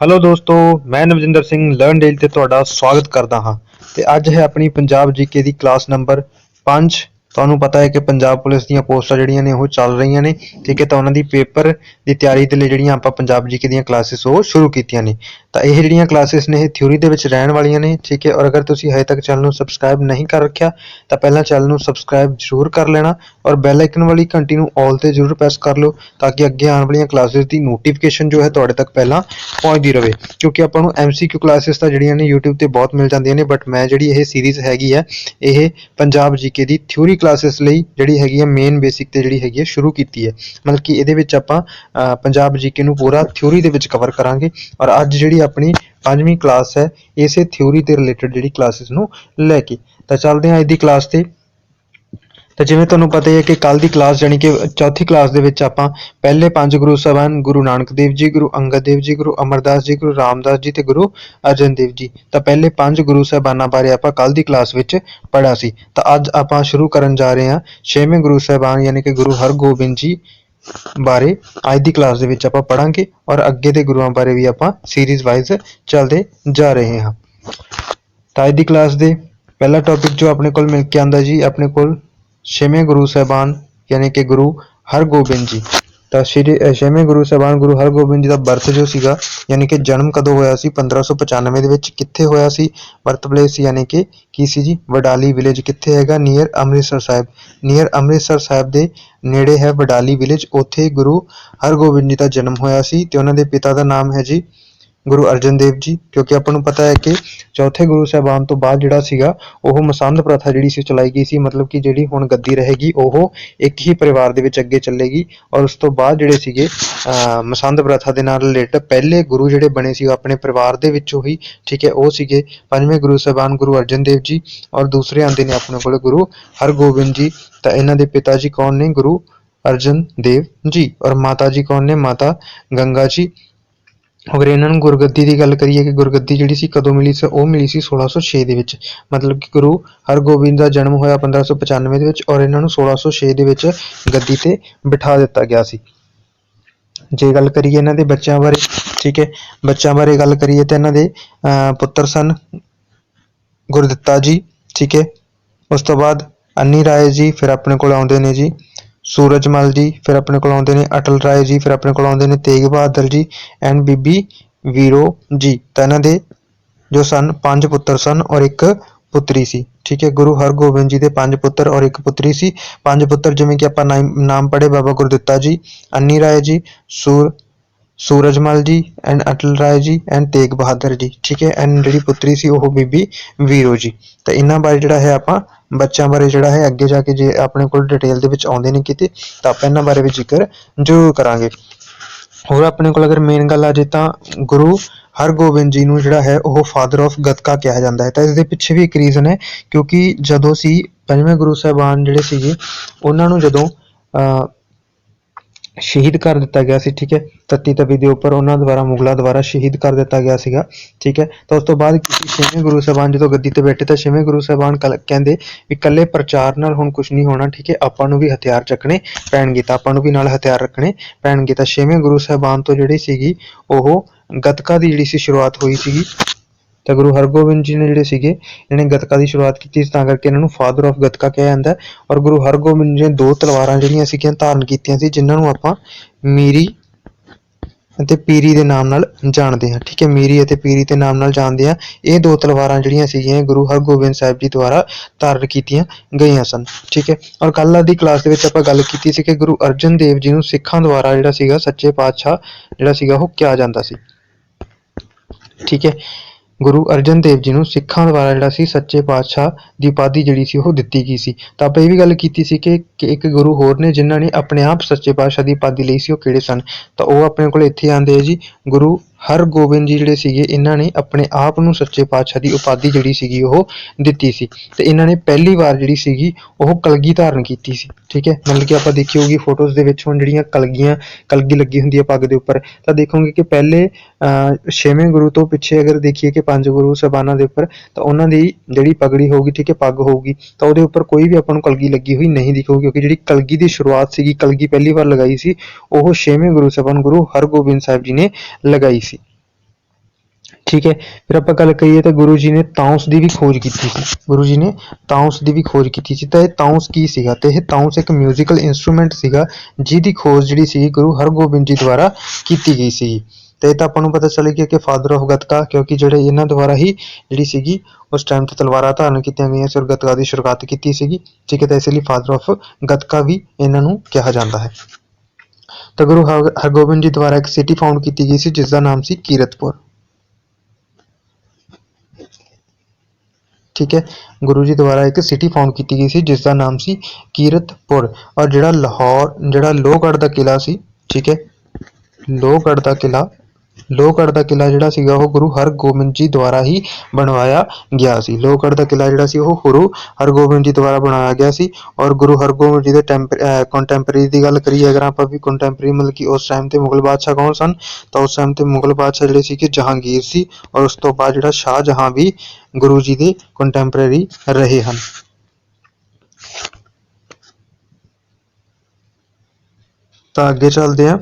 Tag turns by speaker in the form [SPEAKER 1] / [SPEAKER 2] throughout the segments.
[SPEAKER 1] Hello ਦੋਸਤੋ, ਮੈਂ ਨਵਜਿੰਦਰ Singh learn Del ਤੇ ਤੁਹਾਡਾ ਸਵਾਗਤ ਕਰਦਾ ਹਾਂ ਤੇ ਅੱਜ ਹੈ ਆਪਣੀ ਪੰਜਾਬ ਜੀਕੇ ਦੀ ਕਲਾਸ ਨੰਬਰ 5 ਤੁਹਾਨੂੰ ਪਤਾ ਹੈ ਕਿ ਪੰਜਾਬ ਪੁਲਿਸ ਦੀਆਂ ਪੋਸਟਾਂ ਜਿਹੜੀਆਂ ਨੇ ਉਹ ਚੱਲ ਰਹੀਆਂ ਨੇ ਠੀਕ ਹੈ ਤਾਂ ਉਹਨਾਂ ਦੀ ਪੇਪਰ ਦੀ ਤਿਆਰੀ ਦੇ ਲਈ ਜਿਹੜੀਆਂ ਆਪਾਂ ਪੰਜਾਬ ਜੀਕੇ ਦੀਆਂ ਕਲਾਸਿਸ ਉਹ ਸ਼ੁਰੂ ਕੀਤੀਆਂ ਨੇ। ਤਾਂ ਇਹ ਜਿਹੜੀਆਂ ਕਲਾਸਿਸ ਨੇ, ਇਹ ਥਿਊਰੀ ਦੇ ਵਿੱਚ ਰਹਿਣ ਵਾਲੀਆਂ ਨੇ, ਠੀਕ ਹੈ, ਔਰ ਅਗਰ ਤੁਸੀਂ ਹਜੇ ਤੱਕ ਚੈਨਲ ਨੂੰ ਸਬਸਕ੍ਰਾਈਬ ਨਹੀਂ ਕਰ ਰੱਖਿਆ, ਤਾਂ ਪਹਿਲਾਂ ਚੈਨਲ ਨੂੰ ਸਬਸਕ੍ਰਾਈਬ ਜ਼ਰੂਰ ਕਰ ਲੈਣਾ ਔਰ ਬੈਲ ਆਈਕਨ ਵਾਲੀ ਘੰਟੀ ਨੂੰ ਆਲ ਤੇ ਜ਼ਰੂਰ ਪ੍ਰੈਸ ਕਰ ਲਓ ਤਾਂ ਕਿ ਅੱਗੇ ਆਉਣ ਵਾਲੀਆਂ ਕਲਾਸਿਸ ਦੀ ਨੋਟੀਫਿਕੇਸ਼ਨ ਜੋ ਹੈ ਤੁਹਾਡੇ ਤੱਕ ਪਹਿਲਾਂ ਪਹੁੰਚਦੀ ਰਹੇ ਕਿਉਂਕਿ ਆਪਾਂ ਨੂੰ MCQ ਕਲਾਸਿਸ ਤਾਂ ਜਿਹੜੀਆਂ ਨੇ YouTube ਤੇ ਬਹੁਤ ਮਿਲ ਜਾਂਦੀਆਂ ਨੇ ਬਟ ਮੈਂ ਜਿਹੜੀ ਇਹ ਸੀਰੀਜ਼ ਹੈਗੀ ਹੈ, ਇਹ ਪੰਜਾਬ ਜੀਕੇ ਦੀ ਥਿਊਰੀ ਕਲਾਸਿਸ ਲਈ ਜਿਹੜੀ ਹੈਗੀ ਹੈ ਮੇਨ ਬੇਸਿਕ ਤੇ ਜਿਹੜੀ ਹੈਗੀ ਹੈ ਸ਼ੁਰੂ ਕੀਤੀ ਹੈ। ਮਤਲਬ ਕਿ ਇਹਦੇ ਵਿੱਚ ਆਪਾਂ ਅਹ, ਪੰਜਾਬ ਜੀਕੇ ਨੂੰ ਪੂਰਾ ਥਿਊਰੀ ਦੇ ਵਿੱਚ ਕਵਰ ਕਰਾਂਗੇ ਔਰ ਅੱਜ ਜਿਹੜੀ ਆਪਣੀ ਪੰਜਵੀਂ ਕਲਾਸ ਹੈ ਇਸੇ ਥਿਊਰੀ ਤੇ ਰਿਲੇਟਡ ਜਿਹੜੀ ਕਲਾਸਿਸ ਨੂੰ ਲੈ ਕੇ। ਤਾਂ ਚੱਲਦੇ ਹਾਂ ਅੱਜ ਦੀ ਕਲਾਸ ਤੇ। ਤਾਂ ਜਿਵੇਂ ਤੁਹਾਨੂੰ ਪਤਾ ਹੀ ਹੈ ਕਿ ਕੱਲ ਦੀ ਕਲਾਸ ਜਾਨੀ ਕਿ ਚੌਥੀ ਕਲਾਸ ਦੇ ਵਿੱਚ ਆਪਾਂ ਪਹਿਲੇ ਪੰਜ ਗੁਰੂ ਸਾਹਿਬਾਨ, ਗੁਰੂ ਨਾਨਕ ਦੇਵ ਜੀ, ਗੁਰੂ ਅੰਗਦ ਦੇਵ ਜੀ, ਗੁਰੂ ਅਮਰਦਾਸ ਜੀ, ਗੁਰੂ ਰਾਮਦਾਸ ਜੀ ਤੇ ਗੁਰੂ ਅਰਜਨ ਦੇਵ ਜੀ, ਤਾਂ ਪਹਿਲੇ ਪੰਜ ਗੁਰੂ ਸਾਹਿਬਾਨਾਂ ਬਾਰੇ ਆਪਾਂ ਕੱਲ ਦੀ ਕਲਾਸ ਵਿੱਚ ਪੜ੍ਹਾ ਸੀ। ਤਾਂ ਅੱਜ ਆਪਾਂ ਸ਼ੁਰੂ ਕਰਨ ਜਾ ਰਹੇ ਹਾਂ ਛੇਵੇਂ ਗੁਰੂ ਸਾਹਿਬਾਨ ਯਾਨੀ ਕਿ ਗੁਰੂ ਹਰਗੋਬਿੰਦ ਜੀ ਬਾਰੇ। ਅੱਜ ਦੀ ਕਲਾਸ ਦੇ ਵਿੱਚ ਆਪਾਂ ਪੜਾਂਗੇ ਔਰ ਅੱਗੇ ਦੇ ਗੁਰੂਆਂ ਬਾਰੇ ਵੀ ਆਪਾਂ ਸੀਰੀਜ਼ ਵਾਈਜ਼ ਚੱਲਦੇ ਜਾ ਰਹੇ ਹਾਂ। ਤਾਂ ਅੱਜ ਦੀ ਕਲਾਸ ਦੇ ਪਹਿਲਾ ਟੌਪਿਕ ਜੋ ਆਪਣੇ ਕੋਲ ਮਿਲ ਕੇ ਆਂਦਾ ਜੀ, ਆਪਣੇ ਕੋਲ ਛੇਵੇਂ ਗੁਰੂ ਸਾਹਿਬਾਨ, ਯਾਨੀ ਕਿ ਗੁਰੂ ਹਰਗੋਬਿੰਦ ਜੀ। ਤਾਂ ਸ਼੍ਰੀ ਛੇਵੇਂ ਗੁਰੂ ਸਾਹਿਬਾਨ, ਗੁਰੂ ਹਰਗੋਬਿੰਦ ਜੀ ਦਾ ਬਰਥ ਜੋ ਸੀਗਾ, ਯਾਨੀ ਕਿ ਜਨਮ ਕਦੋਂ ਹੋਇਆ ਸੀ? 1595 ਦੇ ਵਿੱਚ ਕਿੱਥੇ ਹੋਇਆ ਸੀ? ਬਰਥ ਪਲੇਸ ਯਾਨੀ ਕਿ ਕੀ ਸੀ ਜੀ? ਵਡਾਲੀ ਵਿਲੇਜ ਕਿੱਥੇ ਹੈਗਾ? ਨੀਅਰ ਅੰਮ੍ਰਿਤਸਰ ਸਾਹਿਬ। ਨੀਅਰ ਅੰਮ੍ਰਿਤਸਰ ਸਾਹਿਬ ਦੇ ਨੇੜੇ ਹੈ ਵਡਾਲੀ ਵਿਲੇਜ ਉੱਥੇ ਗੁਰੂ ਹਰਗੋਬਿੰਦ ਜੀ ਦਾ ਜਨਮ ਹੋਇਆ ਸੀ ਤੇ ਉਹਨਾਂ ਦੇ ਪਿਤਾ ਦਾ ਨਾਮ ਹੈ ਜੀ ਗੁਰੂ ਅਰਜਨ ਦੇਵ ਜੀ, ਕਿਉਂਕਿ ਆਪਾਂ ਨੂੰ ਪਤਾ ਹੈ ਕਿ ਚੌਥੇ ਗੁਰੂ ਸਾਹਿਬਾਨ ਤੋਂ ਬਾਅਦ ਜਿਹੜਾ ਸੀਗਾ, ਉਹ ਮਸੰਦ ਪ੍ਰਥਾ ਜਿਹੜੀ ਸੀ ਚਲਾਈ ਗਈ ਸੀ, ਮਤਲਬ ਕਿ ਜਿਹੜੀ ਹੁਣ ਗੱਦੀ ਰਹੇਗੀ, ਉਹ ਇੱਕ ਹੀ ਪਰਿਵਾਰ ਦੇ ਵਿੱਚ ਅੱਗੇ ਚੱਲੇਗੀ ਔਰ ਉਸ ਤੋਂ ਬਾਅਦ ਜਿਹੜੇ ਸੀਗੇ, ਅਹ ਮਸੰਦ ਪ੍ਰਥਾ ਦੇ ਨਾਲ ਰਿਲੇਟਡ ਪਹਿਲੇ ਗੁਰੂ ਜਿਹੜੇ ਬਣੇ ਸੀ ਉਹ ਆਪਣੇ ਪਰਿਵਾਰ ਦੇ ਵਿੱਚੋਂ ਹੀ, ਠੀਕ ਹੈ, ਉਹ ਸੀਗੇ ਪੰਜਵੇਂ ਗੁਰੂ ਸਾਹਿਬਾਨ ਗੁਰੂ ਅਰਜਨ ਦੇਵ ਜੀ ਔਰ ਦੂਸਰੇ ਆਂਦੇ ਨੇ ਆਪਣੇ ਕੋਲ ਗੁਰੂ ਹਰਗੋਬਿੰਦ ਜੀ, ਤਾਂ ਇਹਨਾਂ ਦੇ ਪਿਤਾ ਜੀ ਕੌਣ ਨੇ? ਗੁਰੂ ਅਰਜਨ ਦੇਵ ਜੀ ਔਰ ਮਾਤਾ ਜੀ ਕੌਣ ਨੇ? ਮਾਤਾ ਗੰਗਾ ਜੀ ਅਗਰ ਇਹਨਾਂ ਨੂੰ ਗੁਰਗੱਦੀ ਦੀ ਗੱਲ ਕਰੀਏ ਕਿ ਗੁਰਗੱਦੀ ਜਿਹੜੀ ਸੀ ਕਦੋਂ ਮਿਲੀ ਸੀ ਉਹ ਮਿਲੀ ਸੀ 1606 ਦੇ ਵਿੱਚ। ਮਤਲਬ ਕਿ ਗੁਰੂ ਹਰਗੋਬਿੰਦ ਦਾ ਜਨਮ ਹੋਇਆ 1595 ਦੇ ਵਿੱਚ ਔਰ ਇਹਨਾਂ ਨੂੰ 1606 ਦੇ ਵਿੱਚ ਗੱਦੀ ਤੇ ਬਿਠਾ ਦਿੱਤਾ ਗਿਆ ਸੀ। ਜੇ ਗੱਲ ਕਰੀਏ ਇਹਨਾਂ ਦੇ ਬੱਚਿਆਂ ਬਾਰੇ ਠੀਕ ਹੈ ਬੱਚਿਆਂ ਬਾਰੇ ਗੱਲ ਕਰੀਏ ਤਾਂ ਇਹਨਾਂ ਦੇ ਅਹ, ਪੁੱਤਰ ਸਨ ਗੁਰਦਿੱਤਾ ਜੀ ਠੀਕ ਹੈ। ਉਸ ਤੋਂ ਬਾਅਦ ਅੰਨੀ ਰਾਏ ਜੀ ਫਿਰ ਆਪਣੇ ਕੋਲ ਆਉਂਦੇ ਨੇ ਜੀ। ਸੂਰਜਮਲ ਜੀ, ਫਿਰ ਆਪਣੇ ਕੋਲ ਆਉਂਦੇ ਨੇ ਅਟਲ ਰਾਏ ਜੀ, ਫਿਰ ਆਪਣੇ ਕੋਲ ਆਉਂਦੇ ਨੇ ਤੇਗ ਬਹਾਦਰ ਜੀ ਐਂਡ ਬੀਬੀ ਵੀਰੋ ਜੀ। ਤਾਂ ਇਹਨਾਂ ਦੇ ਜੋ ਸਨ, ਪੰਜ ਪੁੱਤਰ ਸਨ ਔਰ ਇੱਕ ਪੁੱਤਰੀ ਸੀ। ਠੀਕ ਹੈ, ਗੁਰੂ ਹਰਗੋਬਿੰਦ ਜੀ ਦੇ ਪੰਜ ਪੁੱਤਰ ਔਰ ਇੱਕ ਪੁੱਤਰੀ ਸੀ। ਪੰਜ ਪੁੱਤਰ ਜਿਵੇਂ ਕਿ ਆਪਾਂ ਨਾਮ ਨਾਮ ਪੜ੍ਹੇ ਬਾਬਾ ਗੁਰਦਿੱਤਾ ਜੀ, ਅੰਨੀ ਰਾਏ ਜੀ, ਸੂਰ, ਸੂਰਜਮਲ ਜੀ ਐਂਡ ਅਟਲ ਰਾਏ ਜੀ ਐਂਡ ਤੇਗ ਬਹਾਦਰ ਜੀ। ਠੀਕ ਹੈ ਐਂਡ ਜਿਹੜੀ ਪੁੱਤਰੀ ਸੀ ਉਹ ਬੀਬੀ ਵੀਰੋ ਜੀ। ਤਾਂ ਇਹਨਾਂ ਬਾਰੇ ਜਿਹੜਾ ਹੈ ਆਪਾਂ ਬੱਚਿਆਂ ਬਾਰੇ ਜਿਹੜਾ ਹੈ, ਅੱਗੇ ਜਾ ਕੇ ਜੇ ਆਪਣੇ ਕੋਲ ਡਿਟੇਲ ਦੇ ਵਿੱਚ ਆਉਂਦੇ ਨੇ ਕਿਤੇ, ਤਾਂ ਆਪਾਂ ਇਹਨਾਂ ਬਾਰੇ ਵੀ ਜ਼ਿਕਰ ਜ਼ਰੂਰ ਕਰਾਂਗੇ। ਹੋਰ ਆਪਣੇ ਕੋਲ ਅਗਰ ਮੇਨ ਗੱਲ ਆ ਜੇ ਤਾਂ ਗੁਰੂ ਹਰਗੋਬਿੰਦ ਜੀ ਨੂੰ ਜਿਹੜਾ ਹੈ, ਉਹ ਫਾਦਰ ਆਫ ਗੱਤਕਾ ਕਿਹਾ ਜਾਂਦਾ ਹੈ। ਤਾਂ ਇਸ ਦੇ ਪਿੱਛੇ ਵੀ ਇੱਕ ਰੀਜ਼ਨ ਹੈ, ਕਿਉਂਕਿ ਜਦੋਂ ਸੀ ਪੰਜਵੇਂ ਗੁਰੂ ਸਾਹਿਬਾਨ ਜਿਹੜੇ ਸੀਗੇ, ਉਹਨਾਂ ਨੂੰ ਜਦੋਂ, ਅਹ ਸ਼ਹੀਦ ਕਰ ਦਿੱਤਾ ਗਿਆ ਸੀ, ਠੀਕ ਹੈ? ਤੱਤੀ ਤਵੀ ਦੇ ਉੱਪਰ ਉਹਨਾਂ ਦੁਆਰਾ, ਮੁਗਲਾਂ ਦੁਆਰਾ ਸ਼ਹੀਦ ਕਰ ਦਿੱਤਾ ਗਿਆ ਸੀਗਾ, ਠੀਕ ਹੈ? ਤਾਂ ਉਸ ਤੋਂ ਬਾਅਦ ਕਿਸੇ ਛੇਵੇਂ ਗੁਰੂ ਸਾਹਿਬਾਨ ਜਦੋਂ ਗੱਦੀ ਤੇ ਬੈਠੇ ਤਾਂ ਛੇਵੇਂ ਗੁਰੂ ਸਾਹਿਬਾਨ ਕਲ- ਕਹਿੰਦੇ ਵੀ ਇਕੱਲੇ ਪ੍ਰਚਾਰ ਨਾਲ ਹੁਣ ਕੁਝ ਨਹੀਂ ਹੋਣਾ, ਠੀਕ ਹੈ? ਆਪਾਂ ਨੂੰ ਵੀ ਹਥਿਆਰ ਚੱਕਣੇ ਪੈਣਗੇ ਤਾਂ ਆਪਾਂ ਨੂੰ ਵੀ ਨਾਲ ਹਥਿਆਰ ਰੱਖਣੇ ਪੈਣਗੇ। ਤਾਂ ਛੇਵੇਂ ਗੁਰੂ ਸਾਹਿਬਾਨ ਤੋਂ ਜਿਹੜੀ ਸੀਗੀ, ਉਹ ਗੱਤਕਾ ਦੀ ਜਿਹੜੀ ਸੀ ਸ਼ੁਰੂਆਤ ਹੋਈ ਸੀਗੀ ਤਾਂ ਗੁਰੂ ਹਰਗੋਬਿੰਦ ਜੀ ਨੇ ਜਿਹੜੇ ਸੀਗੇ, ਇਹਨੇ ਗੱਤਕਾ ਦੀ ਸ਼ੁਰੂਆਤ ਕੀਤੀ ਸੀ, ਤਾਂ ਕਰਕੇ ਇਹਨਾਂ ਨੂੰ ਫਾਦਰ ਆਫ ਗੱਤਕਾ ਕਿਹਾ ਜਾਂਦਾ ਹੈ। ਔਰ ਗੁਰੂ ਹਰਗੋਬਿੰਦ ਜੀ ਨੇ ਦੋ ਤਲਵਾਰਾਂ ਜਿਹੜੀਆਂ ਸੀਗੀਆਂ ਧਾਰਨ ਕੀਤੀਆਂ ਸੀ, ਜਿਨ੍ਹਾਂ ਨੂੰ ਆਪਾਂ ਮੀਰੀ ਅਤੇ ਪੀਰੀ ਦੇ ਨਾਮ ਨਾਲ ਜਾਣਦੇ ਹਾਂ। ਠੀਕ ਹੈ, ਮੀਰੀ ਅਤੇ ਪੀਰੀ ਦੇ ਨਾਮ ਨਾਲ ਜਾਣਦੇ ਹਾਂ। ਇਹ ਦੋ ਤਲਵਾਰਾਂ ਜਿਹੜੀਆਂ ਸੀਗੀਆਂ ਗੁਰੂ ਹਰਗੋਬਿੰਦ ਸਾਹਿਬ ਜੀ ਦੁਆਰਾ ਧਾਰਨ ਕੀਤੀਆਂ ਗਈਆਂ ਸਨ। ਠੀਕ ਹੈ, ਔਰ ਕੱਲ੍ਹ ਦੀ ਕਲਾਸ ਦੇ ਵਿੱਚ ਆਪਾਂ ਗੱਲ ਕੀਤੀ ਸੀ ਕਿ ਗੁਰੂ ਅਰਜਨ ਦੇਵ ਜੀ ਨੂੰ ਸਿੱਖਾਂ ਦੁਆਰਾ ਜਿਹੜਾ ਸੀਗਾ, ਸੱਚੇ ਪਾਤਸ਼ਾਹ ਜਿਹੜਾ ਸੀਗਾ, ਉਹ ਕਿਹਾ ਜਾਂਦਾ ਸੀ। ਠੀਕ ਹੈ ਗੁਰੂ ਅਰਜਨ ਦੇਵ ਜੀ ਨੂੰ ਸਿੱਖਾਂ ਦੁਆਰਾ ਜਿਹੜਾ ਸੀ ਸੱਚੇ ਪਾਤਸ਼ਾਹ ਦੀ ਉਪਾਧੀ ਜਿਹੜੀ ਸੀ ਉਹ ਦਿੱਤੀ ਗਈ ਸੀ। ਤਾਂ ਆਪਾਂ ਇਹ ਵੀ ਗੱਲ ਕੀਤੀ ਸੀ ਕਿ ਕਿ ਇੱਕ ਗੁਰੂ ਹੋਰ ਨੇ ਜਿਨ੍ਹਾਂ ਨੇ ਆਪਣੇ ਆਪ ਸੱਚੇ ਪਾਤਸ਼ਾਹ ਦੀ ਉਪਾਧੀ ਲਈ ਸੀ, ਉਹ ਕਿਹੜੇ ਸਨ? ਤਾਂ ਉਹ ਆਪਣੇ ਕੋਲ ਇੱਥੇ ਆਉਂਦੇ ਆ ਜੀ, ਗੁਰੂ ਹਰਗੋਬਿੰਦ ਜੀ ਜਿਹੜੇ ਸੀਗੇ ਇਹਨਾਂ ਨੇ ਆਪਣੇ ਆਪ ਨੂੰ ਸੱਚੇ ਪਾਤਸ਼ਾਹ ਦੀ ਉਪਾਧੀ ਜਿਹੜੀ ਸੀਗੀ ਉਹ ਦਿੱਤੀ ਸੀ। ਤੇ ਇਹਨਾਂ ਨੇ ਪਹਿਲੀ ਵਾਰ ਜਿਹੜੀ ਸੀਗੀ ਉਹ ਕਲਗੀ ਧਾਰਨ ਕੀਤੀ ਸੀ। ਠੀਕ ਹੈ? ਮਤਲਬ ਕਿ ਆਪਾਂ ਦੇਖੀ ਹੋਊਗੀ ਫੋਟੋਜ਼ ਦੇ ਵਿੱਚ ਹੁਣ ਜਿਹੜੀਆਂ ਕਲਗੀਆਂ ਕਲਗੀ ਲੱਗੀ ਹੁੰਦੀ ਹੈ ਪੱਗ ਦੇ ਉੱਪਰ ਤਾਂ ਦੇਖੋਗੇ ਕਿ ਪਹਿਲੇ ਅਹ, ਛੇਵੇਂ ਗੁਰੂ ਤੋਂ ਪਿੱਛੇ ਅਗਰ ਦੇਖੀਏ ਕਿ ਪੰਜ ਗੁਰੂ ਸਾਹਿਬਾਨਾਂ ਦੇ ਉੱਪਰ ਤਾਂ ਉਹਨਾਂ ਦੀ ਜਿਹੜੀ ਪਗੜੀ ਹੋਊਗੀ ਠੀਕ ਹੈ ਪੱਗ ਹੋਊਗੀ ਤਾਂ ਉਹਦੇ ਉੱਪਰ ਕੋਈ ਵੀ ਆਪਾਂ ਨੂੰ ਕਲਗੀ ਲੱਗੀ ਹੋਈ ਨਹੀਂ ਦਿਖੂਗੀ ਕਿਉਂਕਿ ਜਿਹੜੀ ਕਲਗੀ ਦੀ ਸ਼ੁਰੂਆਤ ਸੀਗੀ ਕਲਗੀ ਪਹਿਲੀ ਵਾਰ ਲਗਾਈ ਸੀ ਉਹ ਛੇਵੇਂ ਗੁਰੂ ਸਾਹਿਬਾਨ ਗੁਰੂ ਹਰਗੋਬਿੰਦ ਸਾਹਿਬ ਜੀ ਨੇ ਲਗਾਈ ਸੀ। ਠੀਕ ਹੈ ਫਿਰ ਆਪਾਂ ਗੱਲ ਕਰੀਏ ਤਾਂ ਗੁਰੂ ਜੀ ਨੇ ਤਾਉਸ ਦੀ ਵੀ ਖੋਜ ਕੀਤੀ ਸੀ ਗੁਰੂ ਜੀ ਨੇ ਤਾਉਸ ਦੀ ਵੀ ਖੋਜ ਕੀਤੀ ਸੀ ਤਾਂ ਇਹ ਤਾਉਸ ਕੀ ਸੀਗਾ ਤੇ ਇਹ ਤਾਉਸ ਇੱਕ 뮤지컬 ਇਨਸਟਰੂਮੈਂਟ ਸੀਗਾ ਜਿਹਦੀ ਖੋਜ ਜਿਹੜੀ ਸੀ ਗੁਰੂ ਹਰਗੋਬਿੰਦ ਜੀ ਦੁਆਰਾ ਕੀਤੀ ਗਈ ਸੀ ਤੇ ਇਹ ਤਾਂ ਆਪਾਂ ਨੂੰ ਪਤਾ ਚੱਲ ਗਿਆ ਕਿ ਫਾਦਰ ਆਫ ਗੱਤਕਾ ਕਿਉਂਕਿ ਜਿਹੜੇ ਇਹਨਾਂ ਦੁਆਰਾ ਹੀ ਜਿਹੜੀ ਸੀਗੀ ਉਸ ਟਾਈਮ ਤੇ ਤਲਵਾਰਾਂ ਧਾਰਨ ਕੀਤੀਆਂ ਗਈਆਂ ਸੀ ਔਰ ਗੱਤਕਾ ਦੀ ਸ਼ੁਰੂਆਤ ਕੀਤੀ ਸੀਗੀ ਠੀਕ ਹੈ ਤਾਂ ਇਸ ਲਈ ਫਾਦਰ ਆਫ ਗੱਤਕਾ ਵੀ ਇਹਨਾਂ ਨੂੰ ਕਿਹਾ ਜਾਂਦਾ ਹੈ ਤਾਂ ਗੁਰੂ ਹਰ- ਹਰਗੋਬਿੰਦ ਜੀ ਦੁਆਰਾ ਇੱਕ ਸਿਟੀ ਫਾਊਂਡ ਕੀਤੀ ਗਈ ਸੀ ਜਿਸ ਦਾ ਨਾਮ ਸੀ ਕੀਰਤਪੁਰ ਠੀਕ ਹੈ, ਗੁਰੂ ਜੀ ਦੁਆਰਾ ਇੱਕ ਸਿਟੀ ਫਾਊਂਡ ਕੀਤੀ ਗਈ ਸੀ ਜਿਸ ਦਾ ਨਾਮ ਸੀ ਕੀਰਤਪੁਰ ਔਰ ਜਿਹੜਾ ਲਾਹੌਰ, ਜਿਹੜਾ ਲੋਹਗੜ੍ਹ ਦਾ ਕਿਲਾ ਸੀ, ਠੀਕ ਹੈ, ਲੋਹਗੜ੍ਹ ਦਾ ਕਿਲਾ ਲੋਹਗੜ੍ਹ ਦਾ ਕਿਲ੍ਹਾ ਜਿਹੜਾ ਸੀਗਾ ਉਹ ਗੁਰੂ ਹਰਗੋਬਿੰਦ ਜੀ ਦੁਆਰਾ ਹੀ ਬਣਵਾਇਆ ਗਿਆ ਸੀ। ਲੋਹਗੜ੍ਹ ਦਾ ਕਿਲ੍ਹਾ ਜਿਹੜਾ ਸੀ ਉਹ ਗੁਰੂ ਹਰਗੋਬਿੰਦ ਜੀ ਦੁਆਰਾ ਬਣਾਇਆ ਗਿਆ ਸੀ ਔਰ ਗੁਰੂ ਹਰਗੋਬਿੰਦ ਜੀ ਦੇ ਕੰਟੈਂਪਰੇਰੀ ਦੀ ਗੱਲ ਕਰੀਏ, ਅਗਰ ਆਪਾਂ ਵੀ ਕੰਟੈਂਪਰੇਰੀ ਮਤਲਬ ਕਿ ਉਸ ਟਾਈਮ ਤੇ ਮੁਗਲ ਬਾਦਸ਼ਾਹ ਕੌਣ ਸਨ, ਤਾਂ ਉਸ ਟਾਈਮ ਤੇ ਮੁਗਲ ਬਾਦਸ਼ਾਹ ਜਿਹੜੇ ਸੀ ਕਿ ਜਹਾਂਗੀਰ ਸੀ ਔਰ ਉਸ ਤੋਂ ਬਾਅਦ ਜਿਹੜਾ ਸ਼ਾਹ ਜਹਾਂ ਵੀ ਗੁਰੂ ਜੀ ਦੇ ਕੰਟੈਂਪਰੇਰੀ ਰਹੇ ਹਨ। ਤਾਂ ਅੱਗੇ ਚੱਲਦੇ ਹਾਂ।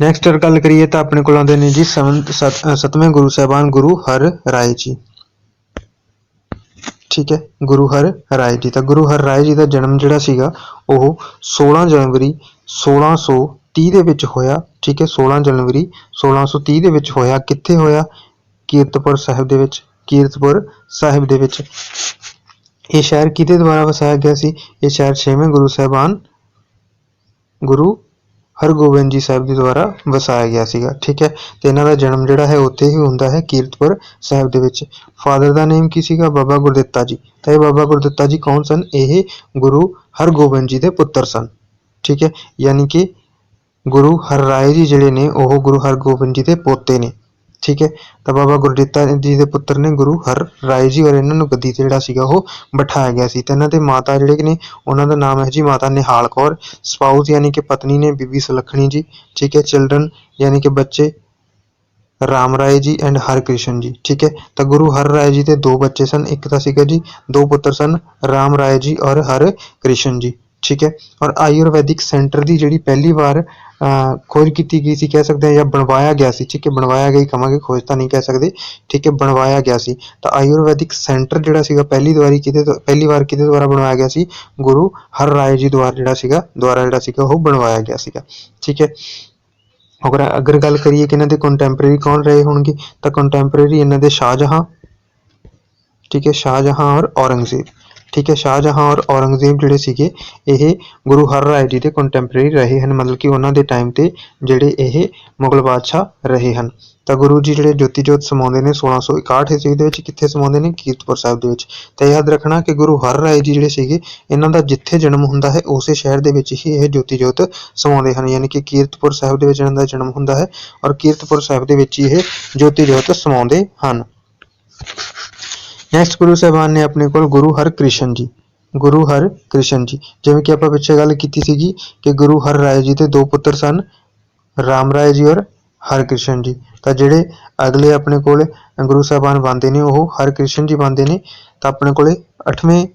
[SPEAKER 1] ਨੈਕਸਟ ਗੱਲ ਕਰੀਏ ਤਾਂ ਆਪਣੇ ਕੋਲ ਆਉਂਦੇ ਨੇ ਜੀ 7 ਸਤਵੇਂ ਗੁਰੂ ਸਾਹਿਬਾਨ ਗੁਰੂ ਹਰ ਰਾਏ ਜੀ। ਠੀਕ ਹੈ, ਗੁਰੂ ਹਰ ਰਾਏ ਜੀ। ਤਾਂ ਗੁਰੂ ਹਰ ਰਾਏ ਜੀ ਦਾ ਜਨਮ ਜਿਹੜਾ ਸੀਗਾ, ਉਹ 16 ਜਨਵਰੀ 1630 ਦੇ ਵਿੱਚ ਹੋਇਆ। ਠੀਕ ਹੈ 16 ਜਨਵਰੀ 1630 ਦੇ ਵਿੱਚ ਹੋਇਆ। ਕਿੱਥੇ ਹੋਇਆ? ਕੀਰਤਪੁਰ ਸਾਹਿਬ ਦੇ ਵਿੱਚ, ਕੀਰਤਪੁਰ ਸਾਹਿਬ ਦੇ ਵਿੱਚ। ਇਹ ਸ਼ਹਿਰ ਕਿਹਦੇ ਦੁਆਰਾ ਵਸਾਇਆ ਗਿਆ ਸੀ? ਇਹ ਸ਼ਹਿਰ ਛੇਵੇਂ ਗੁਰੂ ਸਾਹਿਬਾਨ ਗੁਰੂ ਹਰਗੋਬਿੰਦ ਜੀ ਸਾਹਿਬ ਜੀ ਦੁਆਰਾ ਵਸਾਇਆ ਗਿਆ ਸੀਗਾ, ਠੀਕ ਹੈ? ਤੇ ਇਹਨਾਂ ਦਾ ਜਨਮ ਜਿਹੜਾ ਹੈ, ਉੱਥੇ ਹੀ ਹੁੰਦਾ ਹੈ, ਕੀਰਤਪੁਰ ਸਾਹਿਬ ਦੇ ਵਿੱਚ। ਫਾਦਰ ਦਾ ਨੇਮ ਕੀ ਸੀਗਾ? ਬਾਬਾ ਗੁਰਦਿੱਤਾ ਜੀ। ਤਾਂ ਇਹ ਬਾਬਾ ਗੁਰਦਿੱਤਾ ਜੀ ਕੌਣ ਸਨ? ਇਹ ਗੁਰੂ ਹਰਗੋਬਿੰਦ ਜੀ ਦੇ ਪੁੱਤਰ ਸਨ, ਠੀਕ ਹੈ? ਯਾਨੀ ਕਿ ਗੁਰੂ ਹਰਰਾਏ ਜੀ ਜਿਹੜੇ ਨੇ, ਉਹ ਗੁਰੂ ਹਰਗੋਬਿੰਦ ਜੀ ਦੇ ਪੋਤੇ ਨੇ। ਠੀਕ ਹੈ? ਤਾਂ ਬਾਬਾ ਗੁਰਦਿੱਤਾ ਜੀ ਦੇ ਪੁੱਤਰ ਨੇ ਗੁਰੂ ਹਰ ਰਾਏ ਜੀ ਔਰ ਇਹਨਾਂ ਨੂੰ ਗੱਦੀ ਤੇ ਜਿਹੜਾ ਸੀਗਾ ਉਹ ਬਿਠਾਇਆ ਗਿਆ ਸੀ। ਤੇ ਇਹਨਾਂ ਦੇ ਮਾਤਾ ਜਿਹੜੇ ਨੇ, ਉਹਨਾਂ ਦਾ ਨਾਮ ਹੈ ਜੀ ਮਾਤਾ ਨਿਹਾਲ ਕੌਰ। ਸਪਾਊਸ ਯਾਨੀ ਕਿ ਪਤਨੀ ਨੇ ਬੀਬੀ ਸੁਲੱਖਣੀ ਜੀ, ਠੀਕ ਹੈ? ਚਿਲਡਰਨ ਯਾਨੀ ਕਿ ਬੱਚੇ ਰਾਮ ਰਾਏ ਜੀ ਐਂਡ ਹਰ ਕ੍ਰਿਸ਼ਨ ਜੀ, ਠੀਕ ਹੈ? ਤਾਂ ਗੁਰੂ ਹਰ ਰਾਏ ਜੀ ਦੇ ਦੋ ਬੱਚੇ ਸਨ, ਇੱਕ ਤਾਂ ਸੀਗਾ ਜੀ, ਦੋ ਪੁੱਤਰ ਸਨ, ਰਾਮ ਰਾਏ ਜੀ ਔਰ ਹਰ ਕ੍ਰਿਸ਼ਨ ਜੀ। ਠੀਕ ਹੈ? ਔਰ ਆਯੁਰਵੈਦਿਕ ਸੈਂਟਰ ਦੀ ਜਿਹੜੀ ਪਹਿਲੀ ਵਾਰ ਖੋਜ ਕੀਤੀ ਗਈ ਸੀ, ਕਹਿ ਸਕਦੇ ਹਾਂ, ਜਾਂ ਬਣਵਾਇਆ ਗਿਆ ਸੀ, ਠੀਕ ਹੈ? ਬਣਵਾਇਆ ਗਈ ਕਹਾਂਗੇ, ਖੋਜ ਤਾਂ ਨਹੀਂ ਕਹਿ ਸਕਦੇ, ਠੀਕ ਹੈ? ਬਣਵਾਇਆ ਗਿਆ ਸੀ। ਤਾਂ ਆਯੁਰਵੈਦਿਕ ਸੈਂਟਰ ਜਿਹੜਾ ਸੀਗਾ, ਪਹਿਲੀ ਦੁਆਰੀ ਕਿਹਦੇ ਤੋਂ ਪਹਿਲੀ ਵਾਰ ਕਿਹਦੇ ਦੁਆਰਾ ਬਣਵਾਇਆ ਗਿਆ ਸੀ? ਗੁਰੂ ਹਰ ਰਾਏ ਜੀ ਦੁਆਰਾ ਜਿਹੜਾ ਸੀਗਾ, ਦੁਆਰਾ ਜਿਹੜਾ ਸੀਗਾ, ਉਹ ਬਣਵਾਇਆ ਗਿਆ ਸੀਗਾ, ਠੀਕ ਹੈ? ਅਗਰ ਅਗਰ ਗੱਲ ਕਰੀਏ ਕਿ ਇਹਨਾਂ ਦੇ ਕੰਟੈਂਪਰੇਰੀ ਕੌਣ ਰਹੇ ਹੋਣਗੇ, ਤਾਂ ਕੰਟੈਂਪਰੇਰੀ ਇਹਨਾਂ ਦੇ ਸ਼ਾਹਜਹਾਂ, ਠੀਕ ਹੈ? ਸ਼ਾਹਜਹਾਂ ਔਰ ਔਰੰਗਜ਼ੇਬ। ਠੀਕ ਹੈ, ਸ਼ਾਹਜਹਾਂ ਔਰ ਔਰੰਗਜ਼ੇਬ ਜਿਹੜੇ ਸੀਗੇ, ਇਹ ਗੁਰੂ ਹਰ ਰਾਏ ਜੀ ਦੇ ਕੰਟੈਂਪਰੇਰੀ ਰਹੇ ਹਨ, ਮਤਲਬ ਕਿ ਉਹਨਾਂ ਦੇ ਟਾਈਮ ਤੇ ਜਿਹੜੇ ਇਹ ਮੁਗਲ ਬਾਦਸ਼ਾਹ ਰਹੇ ਹਨ। ਤਾਂ ਗੁਰੂ ਜੀ ਜਿਹੜੇ ਜੋਤੀ ਜੋਤ ਸਮਾਉਂਦੇ ਨੇ 1661 ਈਸਵੀ ਦੇ ਵਿੱਚ ਕਿੱਥੇ ਸਮਾਉਂਦੇ ਨੇ? ਕੀਰਤਪੁਰ ਸਾਹਿਬ ਦੇ ਵਿੱਚ। ਤਾਂ ਯਾਦ ਰੱਖਣਾ ਕਿ ਗੁਰੂ ਹਰ ਰਾਏ ਜੀ ਜਿਹੜੇ ਸੀਗੇ, ਇਹਨਾਂ ਦਾ ਜਿੱਥੇ ਜਨਮ ਹੁੰਦਾ ਹੈ, ਉਸੇ ਸ਼ਹਿਰ ਦੇ ਵਿੱਚ ਹੀ ਇਹ ਜੋਤੀ ਜੋਤ ਸਮਾਉਂਦੇ ਹਨ। ਯਾਨੀ ਕਿ ਕੀਰਤਪੁਰ ਸਾਹਿਬ ਦੇ ਵਿੱਚ ਇਹਨਾਂ ਦਾ ਜਨਮ ਹੁੰਦਾ ਹੈ ਔਰ ਕੀਰਤਪੁਰ ਸਾਹਿਬ ਦੇ ਵਿੱਚ ਹੀ ਇਹ ਜੋਤੀ ਜੋਤ ਸਮਾਉਂਦੇ ਹਨ। ਨੈਕਸਟ ਗੁਰੂ ਸਾਹਿਬਾਨ ਨੇ ਆਪਣੇ ਕੋਲ ਗੁਰੂ ਹਰਕ੍ਰਿਸ਼ਨ ਜੀ, ਗੁਰੂ ਹਰਕ੍ਰਿਸ਼ਨ ਜੀ, ਜਿਵੇਂ ਕਿ ਆਪਾਂ ਪਿੱਛੇ ਗੱਲ ਕੀਤੀ ਸੀਗੀ ਕਿ ਗੁਰੂ ਹਰ ਰਾਏ ਜੀ ਦੇ ਦੋ ਪੁੱਤਰ ਸਨ, ਰਾਮ ਰਾਏ ਜੀ ਔਰ ਹਰਕ੍ਰਿਸ਼ਨ ਜੀ। ਤਾਂ ਜਿਹੜੇ ਅਗਲੇ ਆਪਣੇ ਕੋਲ ਗੁਰੂ ਸਾਹਿਬਾਨ ਬਣਦੇ ਨੇ, ਉਹ ਹਰਕ੍ਰਿਸ਼ਨ ਜੀ ਬਣਦੇ ਨੇ। ਤਾਂ ਆਪਣੇ ਕੋਲੇ 8ਵੇਂ